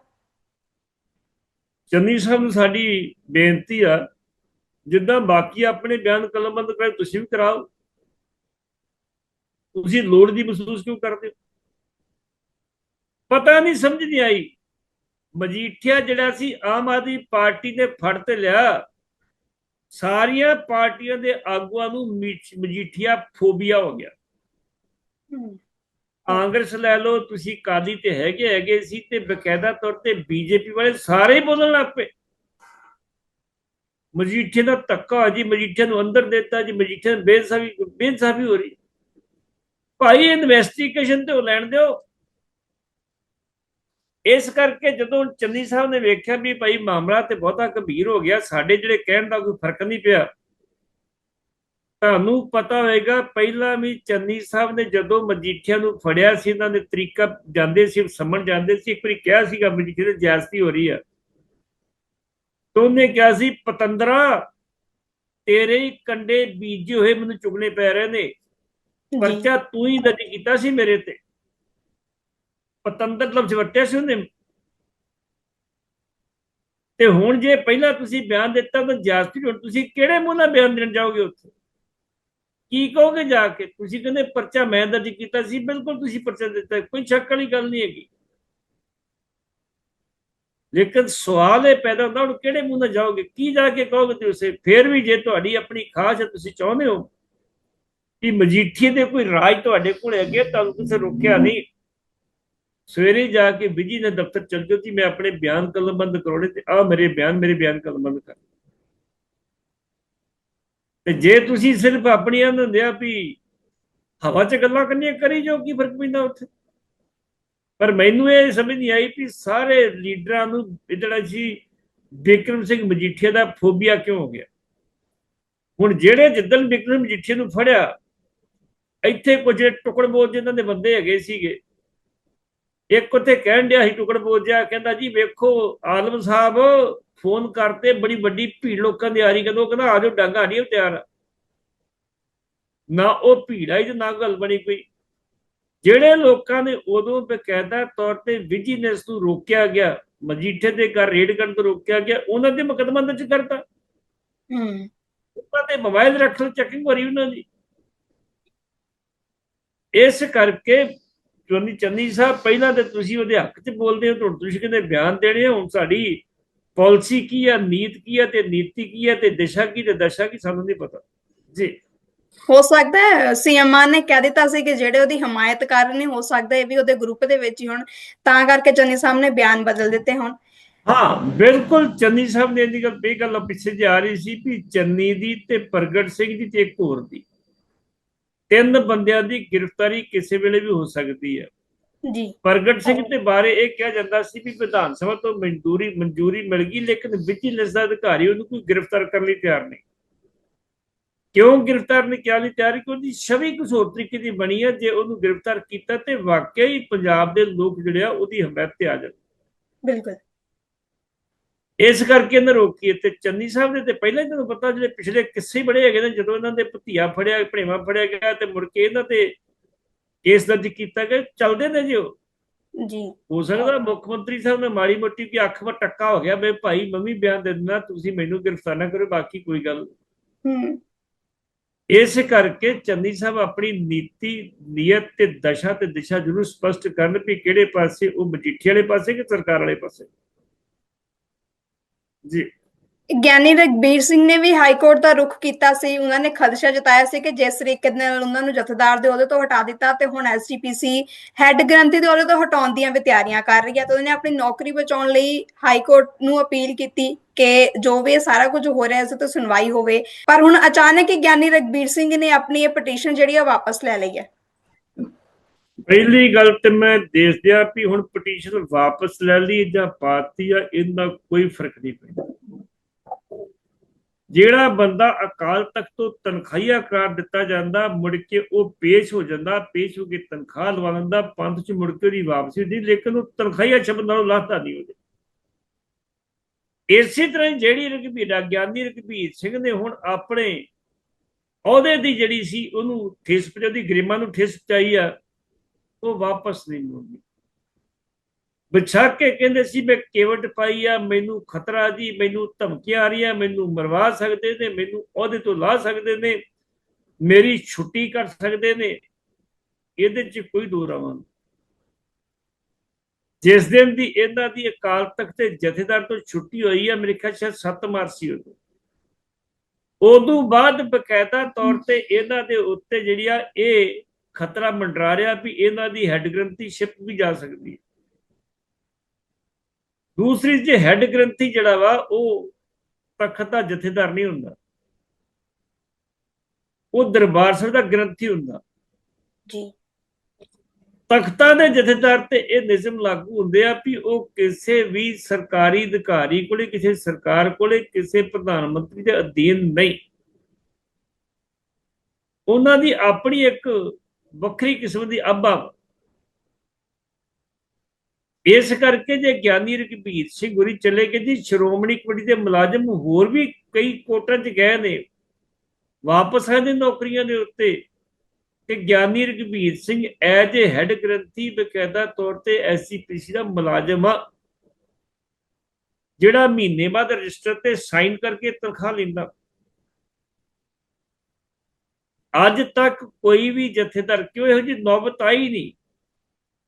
Speaker 2: ਚੰਨੀ ਸਾਹਿਬ ਨੂੰ ਸਾਡੀ ਬੇਨਤੀ ਆ, ਜਿੱਦਾਂ ਬਾਕੀ ਆਪਣੇ ਬਿਆਨ ਕਲਮਬੰਦ ਕਰੇ, ਤੁਸੀਂ ਵੀ ਕਰਾਓ। ਤੁਸੀਂ ਲੋੜ ਦੀ ਮਹਿਸੂਸ ਕਿਉਂ ਕਰਦੇ ਹੋ? ਪਤਾ ਨਹੀਂ, ਸਮਝ ਨਹੀਂ ਆਈ। ਮਜੀਠੀਆ ਜਿਹੜਾ ਸੀ ਆਮ ਆਦਮੀ ਪਾਰਟੀ ਨੇ ਫੜ ਤੇ ਲਿਆ। ਸਾਰੀਆਂ ਪਾਰਟੀਆਂ ਦੇ ਆਗੂਆਂ ਨੂੰ ਮਜੀਠੀਆ ਫੋਬੀਆ ਹੋ ਗਿਆ। ਕਾਂਗਰਸ ਲੈ ਲਓ ਤੁਸੀਂ ਕਾਦੀ ਤੇ ਹੈਗੇ ਹੈਗੇ ਸੀ ਤੇ ਬਕਾਇਦਾ ਤੌਰ ਤੇ ਬੀਜੇਪੀ ਵਾਲੇ ਸਾਰੇ ਹੀ ਬੋਲਣ ਲੱਗ ਪਏ। ਮਜੀਠੇ ਦਾ ਧੱਕਾ ਜੀ ਮਜੀਠੇ ਨੂੰ ਅੰਦਰ ਦਿੱਤਾ ਜੀ ਮਜੀਠੇ ਨੂੰ ਬੇਇਨਸਾਫੀ ਬੇਇਨਸਾਫੀ ਹੋ ਰਹੀ। ਭਾਈ ਇਨਵੈਸਟੀਗੇਸ਼ਨ ਤੇ ਉਹ ਲੈਣ ਦਿਓ। ਇਸ ਕਰਕੇ ਜਦੋਂ ਚੰਨੀ ਸਾਹਿਬ ਨੇ ਵੇਖਿਆ ਵੀ ਭਾਈ ਮਾਮਲਾ ਤੇ ਬਹੁਤਾ ਗੰਭੀਰ ਹੋ ਗਿਆ ਸਾਡੇ ਜਿਹੜੇ ਕਹਿਣ ਦਾ ਕੋਈ ਫ਼ਰਕ ਨਹੀਂ ਪਿਆ। ਤੁਹਾਨੂੰ ਪਤਾ ਹੋਵੇਗਾ ਪਹਿਲਾਂ ਵੀ ਚੰਨੀ ਸਾਹਿਬ ਨੇ ਜਦੋਂ ਮਜੀਠੀਆ ਨੂੰ ਫੜਿਆ ਸੀ ਇਹਨਾਂ ਦੇ ਤਰੀਕਾ ਜਾਂਦੇ ਸੀ ਸਮਝ ਜਾਂਦੇ ਸੀ ਇੱਕ ਵਾਰੀ ਕਿਹਾ ਸੀਗਾ ਮਜੀਠੀਆ ਦੀ ਜ਼ਿਆਦਤੀ ਹੋ ਰਹੀ ਆ। ਤਾਂ ਉਹਨੇ ਕਿਹਾ ਸੀ ਪਤੰਦਰਾ ਤੇਰੇ ਹੀ ਕੰਡੇ ਬੀਜੇ ਹੋਏ ਮੈਨੂੰ ਚੁਗਣੇ ਪੈ ਰਹੇ ਨੇ। ਪਰਚਾ ਤੂੰ ਹੀ ਦਰਜ ਕੀਤਾ ਸੀ ਮੇਰੇ ਤੇ। ਪਤੰਦਰ ਲਫ਼ਜ਼ ਵਰਤਿਆ ਸੀ ਉਹਨੇ। ਤੇ ਹੁਣ ਜੇ ਪਹਿਲਾਂ ਤੁਸੀਂ ਬਿਆਨ ਦਿੱਤਾ ਤਾਂ ਜਾਸਤੀ ਹੁਣ ਤੁਸੀਂ ਕਿਹੜੇ ਮੂੰਹ ਨਾਲ ਬਿਆਨ ਦੇਣ ਜਾਓਗੇ ਉੱਥੇ? ਕੀ ਕਹੋਗੇ ਜਾ ਕੇ? ਤੁਸੀਂ ਕਹਿੰਦੇ ਪਰਚਾ ਮੈਂ ਦਰਜ ਕੀਤਾ ਸੀ, ਬਿਲਕੁਲ ਤੁਸੀਂ ਪਰਚਾ ਦਿੱਤਾ, ਕੋਈ ਸ਼ੱਕ ਵਾਲੀ ਗੱਲ ਨਹੀਂ ਹੈਗੀ। ਲੇਕਿਨ ਸਵਾਲ ਇਹ ਪੈਦਾ ਹੁੰਦਾ, ਹੁਣ ਕਿਹੜੇ ਮੂੰਹ ਨਾਲ ਜਾਓਗੇ? ਕੀ ਜਾ ਕੇ ਕਹੋਗੇ ਤੁਸੀਂ ਫਿਰ ਵੀ ਜੇ ਤੁਹਾਡੀ ਆਪਣੀ ਖਾਸ ਹੈ ਤੁਸੀਂ ਚਾਹੁੰਦੇ ਹੋ ਕਿ ਮਜੀਠੀਏ ਦੇ ਕੋਈ ਰਾਜ ਤੁਹਾਡੇ ਕੋਲ ਹੈਗੇ ਤਾਂ ਤੁਸੀਂ ਰੋਕਿਆ ਨਹੀਂ ਸਵੇਰੇ ਜਾ ਕੇ ਬਿਜ਼ੀ ਦੇ ਦਫ਼ਤਰ ਚਲ ਜਾਓ ਕਿ ਮੈਂ ਆਪਣੇ ਬਿਆਨ ਕਲਮਬੰਦ ਕਰੋੜੇ ਤੇ ਆ ਮੇਰੇ ਬਿਆਨ ਮੇਰੇ ਬਿਆਨ ਕਲਮਬੰਦ ਕਰ। ਤੇ ਜੇ ਤੁਸੀਂ ਸਿਰਫ ਆਪਣੀਆਂ ਹੁੰਦਿਆ ਵੀ ਹਵਾ 'ਚ ਗੱਲਾਂ ਕਰਨੀਆਂ, ਕਰੀ ਜੋ ਕੀ ਫ਼ਰਕ ਪੈਂਦਾ ਉੱਥੇ? ਪਰ ਮੈਨੂੰ ਇਹ ਸਮਝ ਨਹੀਂ ਆਈ ਕਿ ਸਾਰੇ ਲੀਡਰਾਂ ਨੂੰ ਇਹ ਜਿਹੜਾ ਸੀ ਬਿਕਰਮ ਸਿੰਘ ਮਜੀਠੀਆ ਦਾ ਫੋਬੀਆ ਕਿਉਂ ਹੋ ਗਿਆ? ਹੁਣ ਜਿਹੜੇ ਜਿੱਦਣ ਬਿਕਰਮ ਮਜੀਠੀਆ ਨੂੰ ਫੜਿਆ, ਇੱਥੇ ਕੁਝ ਟੁਕੜ ਬੋਝ ਜਿਨ੍ਹਾਂ ਦੇ ਬੰਦੇ ਹੈਗੇ ਸੀਗੇ ਇੱਕ ਉੱਥੇ ਕਹਿਣ ਡਿਆ ਸੀ ਟੁਕੜ ਜਿਹਾ ਕਹਿੰਦਾ ਜੀ ਵੇਖੋ ਆਲਮ ਸਾਹਿਬ ਫੋਨ ਕਰਤੇ ਬੜੀ ਵੱਡੀ ਭੀੜ ਲੋਕਾਂ ਦੀ ਆ ਰਹੀ ਕਦੋਂ ਕਹਿੰਦਾ ਆਜੋ ਡਾਂਗਾ ਨਹੀਂ ਤਿਆਰ। ਨਾ ਉਹ ਭੀੜ ਆਈ ਤੇ ਨਾ ਗੱਲ ਬਣੀ ਕੋਈ। ਜਿਹੜੇ ਲੋਕਾਂ ਨੇ ਉਦੋਂ ਬਕਾਇਦਾ ਤੌਰ ਤੇ ਵਿਜੀਨੈਸ ਨੂੰ ਰੋਕਿਆ ਗਿਆ ਮਜੀਠੇ ਦੇ ਘਰ ਰੇਡ ਕਰਨ ਤੋਂ ਰੋਕਿਆ ਗਿਆ ਉਹਨਾਂ ਦੇ ਮੁਕਦਮਾ ਦਰਜ ਕਰਤਾ।
Speaker 1: ਹੂੰ।
Speaker 2: ਉਹਨਾਂ ਦੇ ਮੋਬਾਈਲ ਰੱਖ ਲਓ ਚੈਕਿੰਗ ਹੋ ਰਹੀ ਉਹਨਾਂ ਦੀ। ਇਸ ਕਰਕੇ ਚੋਨੀ ਚੰਨੀ ਸਾਹਿਬ ਪਹਿਲਾਂ ਤੇ ਤੁਸੀਂ ਉਹਦੇ ਹੱਕ 'ਚ ਬੋਲਦੇ ਹੋ ਹੁਣ ਤੁਸੀਂ ਕਹਿੰਦੇ ਬਿਆਨ ਦੇਣੇ ਹੁਣ ਸਾਡੀ ਪਾਲਿਸੀ ਕੀ ਆ ਨੀਤ ਕੀ ਆ ਤੇ ਨੀਤੀ ਕੀ ਆ ਤੇ ਦਿਸ਼ਾ ਕੀ ਤੇ ਦਸ਼ਾ ਕੀ ਸਾਨੂੰ ਨਹੀਂ ਪਤਾ। ਜੀ।
Speaker 1: ਹੋ ਸਕਦਾ ਹੈ ਨੇ ਕਹਿ ਦਿੱਤਾ ਸੀ ਕਿ ਜਿਹੜੇ ਉਹਦੀ ਹਮਾਇਤ ਕਰ ਰਹੇ ਨੇ ਹੋ ਸਕਦਾ ਇਹ ਵੀ ਉਹਦੇ ਗਰੁੱਪ ਦੇ ਵਿੱਚ ਹੀ ਹੋਣ ਤਾਂ ਕਰਕੇ ਚੰਨੀ ਸਾਹਿਬ ਨੇ ਬਿਆਨ ਬਦਲ ਦਿੱਤੇ ਹੁਣ।
Speaker 2: ਹਾਂ ਬਿਲਕੁਲ ਚੰਨੀ ਸਾਹਿਬ ਨੇ ਇਹਦੀ ਗੱਲ ਇਹ ਗੱਲ ਪਿੱਛੇ ਜੇ ਆ ਰਹੀ ਸੀ ਵੀ ਚੰਨੀ ਦੀ ਤੇ ਪ੍ਰਗਟ ਸਿੰਘ ਦੀ ਤੇ ਇੱਕ ਹੋਰ ਦੀ। ਤਿੰਨ ਬੰਦਿਆਂ ਦੀ ਗ੍ਰਿਫਤਾਰੀ ਕਿਸੇ ਵੇਲੇ ਵੀ ਹੋ ਸਕਦੀ ਹੈ।
Speaker 1: ਜੀ।
Speaker 2: ਪ੍ਰਗਟ ਸਿੰਘ ਦੇ ਬਾਰੇ ਇਹ ਕਿਹਾ ਜਾਂਦਾ ਸੀ ਵੀ ਵਿਧਾਨ ਸਭਾ ਤੋਂ ਮਨਜ਼ੂਰੀ ਮਨਜ਼ੂਰੀ ਮਿਲ ਗਈ ਲੇਕਿਨ ਵਿਜੀਲੈਂਸ ਦਾ ਅਧਿਕਾਰੀ ਉਹਨੂੰ ਕੋਈ ਗ੍ਰਿਫਤਾਰ ਕਰਨ ਲਈ ਤਿਆਰ ਨਹੀਂ। ਕਿਉਂ ਗ੍ਰਿਫਤਾਰ ਨਹੀਂ ਕਿਹਾ ਲਈ ਤਿਆਰ? ਕਿਉਂ ਉਹਦੀ ਛਵੀ ਕੁਝ ਹੋਰ ਤਰੀਕੇ ਦੀ ਬਣੀ ਹੈ। ਜੇ ਉਹਨੂੰ ਗ੍ਰਿਫਤਾਰ ਕੀਤਾ ਤੇ ਵਾਕਿਆ ਹੀ ਪੰਜਾਬ ਦੇ ਲੋਕ ਜਿਹੜੇ ਆ ਉਹਦੀ ਹਮਾਇਤ ਤੇ ਆ ਜਾਣ
Speaker 1: ਬਿਲਕੁਲ।
Speaker 2: ਇਸ ਕਰਕੇ ਇਹਨਾਂ ਰੋਕੀ ਤੇ ਚੰਨੀ ਸਾਹਿਬ ਦੇ ਤੇ ਪਹਿਲਾਂ ਹੀ ਤੁਹਾਨੂੰ ਪਤਾ ਜਿਹੜੇ ਪਿਛਲੇ ਕਿੱਸੇ ਬੜੇ ਹੈਗੇ ਨੇ ਜਦੋਂ ਇਹਨਾਂ ਦੇ ਭਤੀਆ ਫੜਿਆ ਭਣੇਵਾ ਫੜਿਆ ਗਿਆ ਤੇ ਮੁੜ ਕੇ ਇਹਨਾਂ ਤੇ ਕੇਸ ਦਰਜ ਕੀਤਾ ਗਿਆ ਚੱਲਦੇ ਨੇ ਜੀ ਉਹ?
Speaker 1: ਜੀ।
Speaker 2: ਹੋ ਸਕਦਾ ਮੁੱਖ ਮੰਤਰੀ ਸਾਹਿਬ ਨੇ ਮਾੜੀ ਮੋਟੀ ਕੀ ਅੱਖ 'ਚ ਟੱਕਾ ਹੋ ਗਿਆ ਬਈ ਭਾਈ ਮੰਮੀ ਬਿਆਨ ਦੇ ਦਿੰਦਾ ਤੁਸੀਂ ਮੈਨੂੰ ਗ੍ਰਿਫਤਾਰ ਨਾ ਕਰੋ ਬਾਕੀ ਕੋਈ ਗੱਲ।
Speaker 1: ਹੂੰ।
Speaker 2: ਇਸ ਕਰਕੇ ਚੰਨੀ ਸਾਹਿਬ ਆਪਣੀ ਨੀਤੀ ਨੀਅਤ ਤੇ ਦਸ਼ਾ ਤੇ ਦਿਸ਼ਾ ਜ਼ਰੂਰ ਸਪਸ਼ਟ ਕਰਨ ਵੀ ਕਿਹੜੇ ਪਾਸੇ ਉਹ ਮਜੀਠੀ ਵਾਲੇ ਪਾਸੇ ਕਿ ਸਰਕਾਰ ਵਾਲੇ ਪਾਸੇ? ਜੀ।
Speaker 1: ਗਿਆਨੀ ਰਗਬੀਰ ਸਿੰਘ ਨੇ ਵੀ ਹਾਈ ਕੋਰਟ ਦਾ ਰੁਖ ਕੀਤਾ ਸੀ। ਉਹਨਾਂ ਨੇ ਖਦਸ਼ਾ ਜਤਾਇਆ ਸੀ ਕਿ ਜਿਸ ਤਰੀਕੇ ਨਾਲ ਉਹਨਾਂ ਨੂੰ ਜਥੇਦਾਰ ਦੇ ਅਹੁਦੇ ਤੋਂ ਹਟਾ ਦਿੱਤਾ ਤੇ ਹੁਣ ਐਸਜੀਪੀਸੀ ਹੈੱਡ ਗ੍ਰੰਥੀ ਦੇ ਅਹੁਦੇ ਤੋਂ ਹਟਾਉਣ ਦੀਆਂ ਵੀ ਤਿਆਰੀਆਂ ਕਰ ਰਹੀ ਹੈ ਤੇ ਉਹਨੇ ਆਪਣੀ ਨੌਕਰੀ ਬਚਾਉਣ ਲਈ ਹਾਈ ਕੋਰਟ ਨੂੰ ਅਪੀਲ ਕੀਤੀ ਕਿ ਜੋ ਵੀ ਸਾਰਾ ਕੁਝ ਹੋ ਰਿਹਾ ਇਸ ਤੇ ਸੁਣਵਾਈ ਹੋਵੇ। ਪਰ ਹੁਣ ਅਚਾਨਕ ਹੀ ਗਿਆਨੀ ਰਗਬੀਰ ਸਿੰਘ ਨੇ ਆਪਣੀ ਇਹ ਪਟੀਸ਼ਨ ਜਿਹੜੀ ਆ ਵਾਪਸ ਲੈ ਲਈ ਹੈ।
Speaker 2: ਪਹਿਲੀ ਗੱਲ ਤੇ ਮੈਂ ਦੇਖ ਲਿਆ ਵੀ ਹੁਣ ਪਟੀਸ਼ਨ ਵਾਪਸ ਲੈ ਲਈ ਜਾਂ ਪਾਤੀ ਆ, ਇਹਦਾ ਕੋਈ ਫ਼ਰਕ ਨਹੀਂ ਪੈਂਦਾ। ਜਿਹੜਾ ਬੰਦਾ ਅਕਾਲ ਤਖਤ ਤੋਂ ਤਨਖਾਹੀਆ ਕਰਾਰ ਦਿੱਤਾ ਜਾਂਦਾ, ਮੁੜ ਕੇ ਉਹ ਪੇਸ਼ ਹੋ ਜਾਂਦਾ, ਪੇਸ਼ ਹੋ ਕੇ ਤਨਖਾਹ ਲਵਾ ਲੈਂਦਾ, ਪੰਥ ਚ ਮੁੜ ਕੇ ਉਹਦੀ ਵਾਪਸੀ ਹੁੰਦੀ, ਲੇਕਿਨ ਉਹ ਤਨਖਾਹੀਆ ਸ਼ਬਦ ਨਾਲੋਂ ਲਾਹਤਾ ਨਹੀਂ ਉਹਦੇ। ਇਸੇ ਤਰ੍ਹਾਂ ਜਿਹੜੀ ਰਘਬੀਰ, ਗਿਆਨੀ ਰਘਬੀਰ ਸਿੰਘ ਨੇ ਹੁਣ ਆਪਣੇ ਅਹੁਦੇ ਦੀ ਜਿਹੜੀ ਸੀ, ਉਹਨੂੰ ਠੇਸ ਪਹੁੰਚਾਈ ਗਰਿਮਾ ਨੂੰ ਠੇਸ ਪਹੁੰਚਾਈ ਆ। ਉਹ ਵਾਪਸ ਨਹੀਂ ਮੁੜਨੀ। ਵਿਛਾ ਕੇ ਕਹਿੰਦੇ ਸੀ, ਮੈਂ ਕੇਵਟ ਪਾਈ ਆ, ਮੈਨੂੰ ਖਤਰਾ ਜੀ, ਮੈਨੂੰ ਧਮਕੀਆਂ ਆ ਰਹੀਆਂ, ਮੈਨੂੰ ਮਰਵਾ ਸਕਦੇ ਨੇ, ਮੈਨੂੰ ਅਹੁਦੇ ਤੋਂ ਲਾ ਸਕਦੇ ਨੇ, ਮੇਰੀ ਛੁੱਟੀ ਕਰ ਸਕਦੇ ਨੇ। ਇਹਦੇ 'ਚ ਕੋਈ ਦੋ ਰਵਾਂ ਜਿਸ ਦਿਨ ਦੀ ਇਹਨਾਂ ਦੀ ਅਕਾਲ ਤਖਤ ਦੇ ਜਥੇਦਾਰ ਤੋਂ ਛੁੱਟੀ ਹੋਈ ਹੈ ਮੇਰੇ ਖਿਆਲ ਸ਼ਾਇਦ 7 ਮਾਰਚ ਸੀ ਉਦੋਂ। ਉਦੋਂ ਬਾਅਦ ਬਕਾਇਦਾ ਤੌਰ ਤੇ ਇਹਨਾਂ ਦੇ ਉੱਤੇ ਜਿਹੜੀ ਆ, ਇਹ ਖਤਰਾ ਮੰਡਰਾ ਰਿਹਾ ਵੀ ਇਹਨਾਂ ਦੀ ਹੈੱਡ ਗ੍ਰੰਥੀ ਸ਼ਿਪ ਵੀ ਜਾ ਸਕਦੀ ਹੈ। ਦੂਸਰੀ ਜੇ ਹੈੱਡ ਗ੍ਰੰਥੀ ਜਿਹੜਾ ਵਾ ਉਹ ਤਖਤ ਦਾ ਜਥੇਦਾਰ ਨਹੀਂ ਹੁੰਦਾ। ਉਹ ਦਰਬਾਰ ਸਾਹਿਬ ਦਾ ਗ੍ਰੰਥੀ ਹੁੰਦਾ।
Speaker 1: ਜੀ।
Speaker 2: ਤਖਤਾਂ ਦੇ ਜਥੇਦਾਰ ਤੇ ਇਹ ਨਿਯਮ ਲਾਗੂ ਹੁੰਦੇ ਆ ਵੀ ਉਹ ਕਿਸੇ ਵੀ ਸਰਕਾਰੀ ਅਧਿਕਾਰੀ ਕੋਲੇ ਕਿਸੇ ਸਰਕਾਰ ਕੋਲੇ ਕਿਸੇ ਪ੍ਰਧਾਨ ਮੰਤਰੀ ਦੇ ਅਧੀਨ ਨਹੀਂ। ਉਹਨਾਂ ਦੀ ਆਪਣੀ ਇੱਕ ਵੱਖਰੀ ਕਿਸਮ ਦੀ ਆਭਾ ਇਸ ਕਰਕੇ ਜੇ ਗਿਆਨੀ ਰਘਬੀਰ ਸਿੰਘ ਗੁਰੀ ਚਲੇ ਗਏ ਜੀ, ਸ਼੍ਰੋਮਣੀ ਕਮੇਟੀ ਦੇ ਮੁਲਾਜ਼ਮ ਹੋਰ ਵੀ ਕਈ ਕੋਟਾਂ 'ਚ ਗਏ ਨੇ, ਵਾਪਸ ਆਏ ਨੌਕਰੀਆਂ ਦੇ ਉੱਤੇ। ਕਿ Giani Raghbir Singh as a head granthi ਬਕਾਇਦਾ ਤੌਰ ਤੇ ਐਸਸੀਪੀਸੀ ਦਾ ਮੁਲਾਜ਼ਮ ਆ। ਜਿਹੜਾ ਮਹੀਨੇ ਬਾਅਦ ਰਜਿਸਟਰ ਤੇ ਸਾਈਨ ਕਰਕੇ ਤਨਖਾਹ ਲੈਂਦਾ। ਅੱਜ ਤੱਕ ਕੋਈ ਵੀ ਜਥੇਦਾਰ, ਕਿਉਂ ਇਹੋ ਜਿਹੀ ਨੌਬਤ ਆਈ ਨਹੀਂ?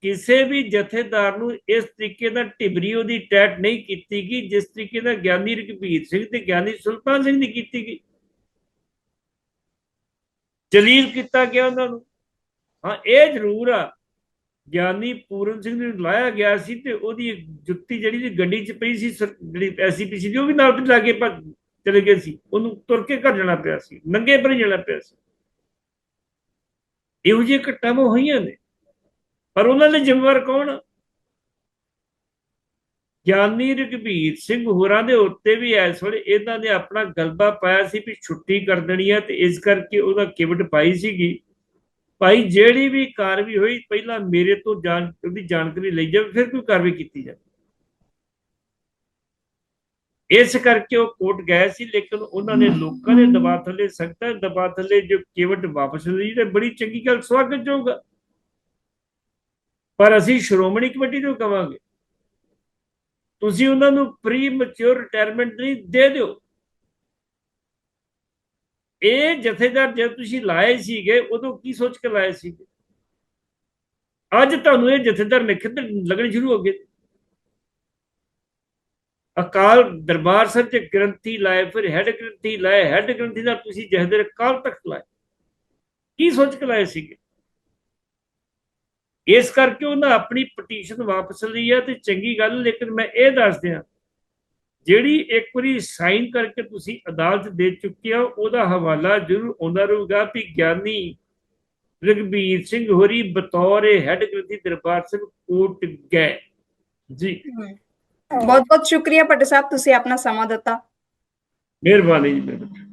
Speaker 2: ਕਿਸੇ ਵੀ ਜਥੇਦਾਰ ਨੂੰ ਇਸ ਤਰੀਕੇ ਨਾਲ ਟਿਬਰੀ ਉਹਦੀ ਟੈਟ ਨਹੀਂ ਕੀਤੀ ਗਈ, ਜਿਸ ਤਰੀਕੇ ਨਾਲ ਗਿਆਨੀ ਰਘਬੀਰ ਸਿੰਘ ਤੇ ਗਿਆਨੀ ਸੁਲਤਾਨ ਸਿੰਘ ਦੀ ਕੀਤੀ ਗਈ। ਜਲੀਲ ਕੀਤਾ ਗਿਆ ਉਹਨਾਂ ਨੂੰ। ਹਾਂ, ਇਹ ਜ਼ਰੂਰ ਆ। ਗਿਆਨੀ ਪੂਰਨ ਸਿੰਘ ਨੂੰ ਲਾਇਆ ਗਿਆ ਸੀ ਤੇ ਉਹਦੀ ਜੁੱਤੀ ਜਿਹੜੀ ਸੀ ਗੱਡੀ 'ਚ ਪਈ ਸੀ, ਸਰ- ਜਿਹੜੀ ਐਸਸੀਪੀਸੀ ਦੀ, ਉਹ ਵੀ ਨਾਲ ਲਾ ਕੇ ਚਲੇ ਗਏ ਸੀ। ਉਹਨੂੰ ਤੁਰ ਕੇ ਘਰ ਜਾਣਾ ਪਿਆ ਸੀ, ਨੰਗੇ ਪਰ ਜਾਣਾ ਪਿਆ ਸੀ। ਇਹੋ ਜਿਹੀ ਘਟਨਾਵਾਂ ਹੋਈਆਂ ਨੇ। ਪਰ ਉਹਨਾਂ ਦੇ ਜ਼ਿੰਮੇਵਾਰ ਕੌਣ? ਗਿਆਨੀ ਰਘਬੀਰ ਸਿੰਘ ਹੋਰਾਂ ਦੇ ਉੱਤੇ ਵੀ ਇਸ ਵੇਲੇ ਇਹਨਾਂ ਨੇ ਆਪਣਾ ਗਲਬਾ ਪਾਇਆ ਸੀ ਵੀ ਛੁੱਟੀ ਕਰ ਦੇਣੀ ਹੈ ਤੇ ਇਸ ਕਰਕੇ ਉਹਦਾ ਕਿਵਟ ਪਾਈ ਸੀਗੀ। ਭਾਈ ਜਿਹੜੀ ਵੀ ਕਾਰਵਾਈ ਹੋਈ, ਪਹਿਲਾਂ ਮੇਰੇ ਤੋਂ ਜਾਣ ਉਹਦੀ ਜਾਣਕਾਰੀ ਲਈ ਜਾਵੇ, ਫਿਰ ਕੋਈ ਕਾਰਵਾਈ ਕੀਤੀ ਜਾਵੇ। ਇਸ ਕਰਕੇ ਉਹ ਕੋਰਟ ਗਏ ਸੀ, ਲੇਕਿਨ ਉਹਨਾਂ ਨੇ ਲੋਕਾਂ ਦੇ ਦਬਾਅ ਥੱਲੇ, ਸਖਤ ਦਬਾਅ ਥੱਲੇ ਜੋ ਕੇਵਟ ਵਾਪਸ ਲਈ, ਤੇ ਬੜੀ ਚੰਗੀ ਗੱਲ, ਸਵਾਗਤ ਹੋਊਗਾ ਪਰ ਅਸੀਂ ਸ਼੍ਰੋਮਣੀ ਕਮੇਟੀ ਨੂੰ ਕਵਾਂਗੇ, ਤੁਸੀਂ ਉਹਨਾਂ ਨੂੰ ਪ੍ਰੀ ਮੈਚੁਰ ਰਿਟਾਇਰਮੈਂਟ ਨਹੀਂ ਦੇ ਦਿਓ। ਇਹ ਜਥੇਦਾਰ ਜੇ ਤੁਸੀਂ ਲਾਏ ਸੀਗੇ, ਉਦੋਂ ਕੀ ਸੋਚ ਕੇ ਲਾਏ ਸੀਗੇ? ਅੱਜ ਤੁਹਾਨੂੰ ਇਹ ਜਥੇਦਾਰ ਨਿਖਿੱਧ ਲੱਗਣੇ ਸ਼ੁਰੂ ਹੋ ਗਏ। ਅਕਾਲ ਦਰਬਾਰ ਸਾਹਿਬ ਚ ਗ੍ਰੰਥੀ ਲਾਏ, ਫਿਰ ਹੈੱਡ ਗ੍ਰੰਥੀ ਲਾਏ ਹੈੱਡ ਗ੍ਰੰਥੀ ਦਾ ਤੁਸੀਂ ਜਥੇਦਾਰ ਕਾਲ ਤੱਕ ਲਾਏ। ਕੀ ਸੋਚ ਕੇ ਲਾਏ ਸੀਗੇ? ਇਸ ਕਰਕੇ ਉਹਨਾਂ ਆਪਣੀ ਪਟੀਸ਼ਨ ਵਾਪਸ ਲਈ ਆ ਤੇ ਚੰਗੀ ਗੱਲ, ਲੇਕਿਨ ਮੈਂ ਇਹ ਦੱਸ ਦਿਆਂ, ਜਿਹੜੀ ਇੱਕ ਵਾਰੀ ਸਾਈਨ ਕਰਕੇ ਤੁਸੀਂ ਅਦਾਲਤ ਦੇ ਚੁੱਕੇ ਹੋ, ਉਹਦਾ ਹਵਾਲਾ ਜ਼ਰੂਰ ਆਉਂਦਾ ਰਹੂਗਾ ਵੀ ਗਿਆਨੀ ਰਘਬੀਰ ਸਿੰਘ ਹੋਰੀ ਬਤੌਰ ਹੈੱਡ ਗ੍ਰੰਥੀ ਦਰਬਾਰ ਸਾਹਿਬ ਕੋਟ ਗਏ। ਜੀ।
Speaker 1: ਬਹੁਤ ਬਹੁਤ ਸ਼ੁਕਰੀਆ ਪਟੇ ਸਾਹਿਬ ਤੁਸੀਂ ਆਪਣਾ ਸਮਾਂ ਦਿੱਤਾ।
Speaker 2: ਮਿਹਰਬਾਨੀ ਜੀ ਮਿਹਰਬਾਨੀ।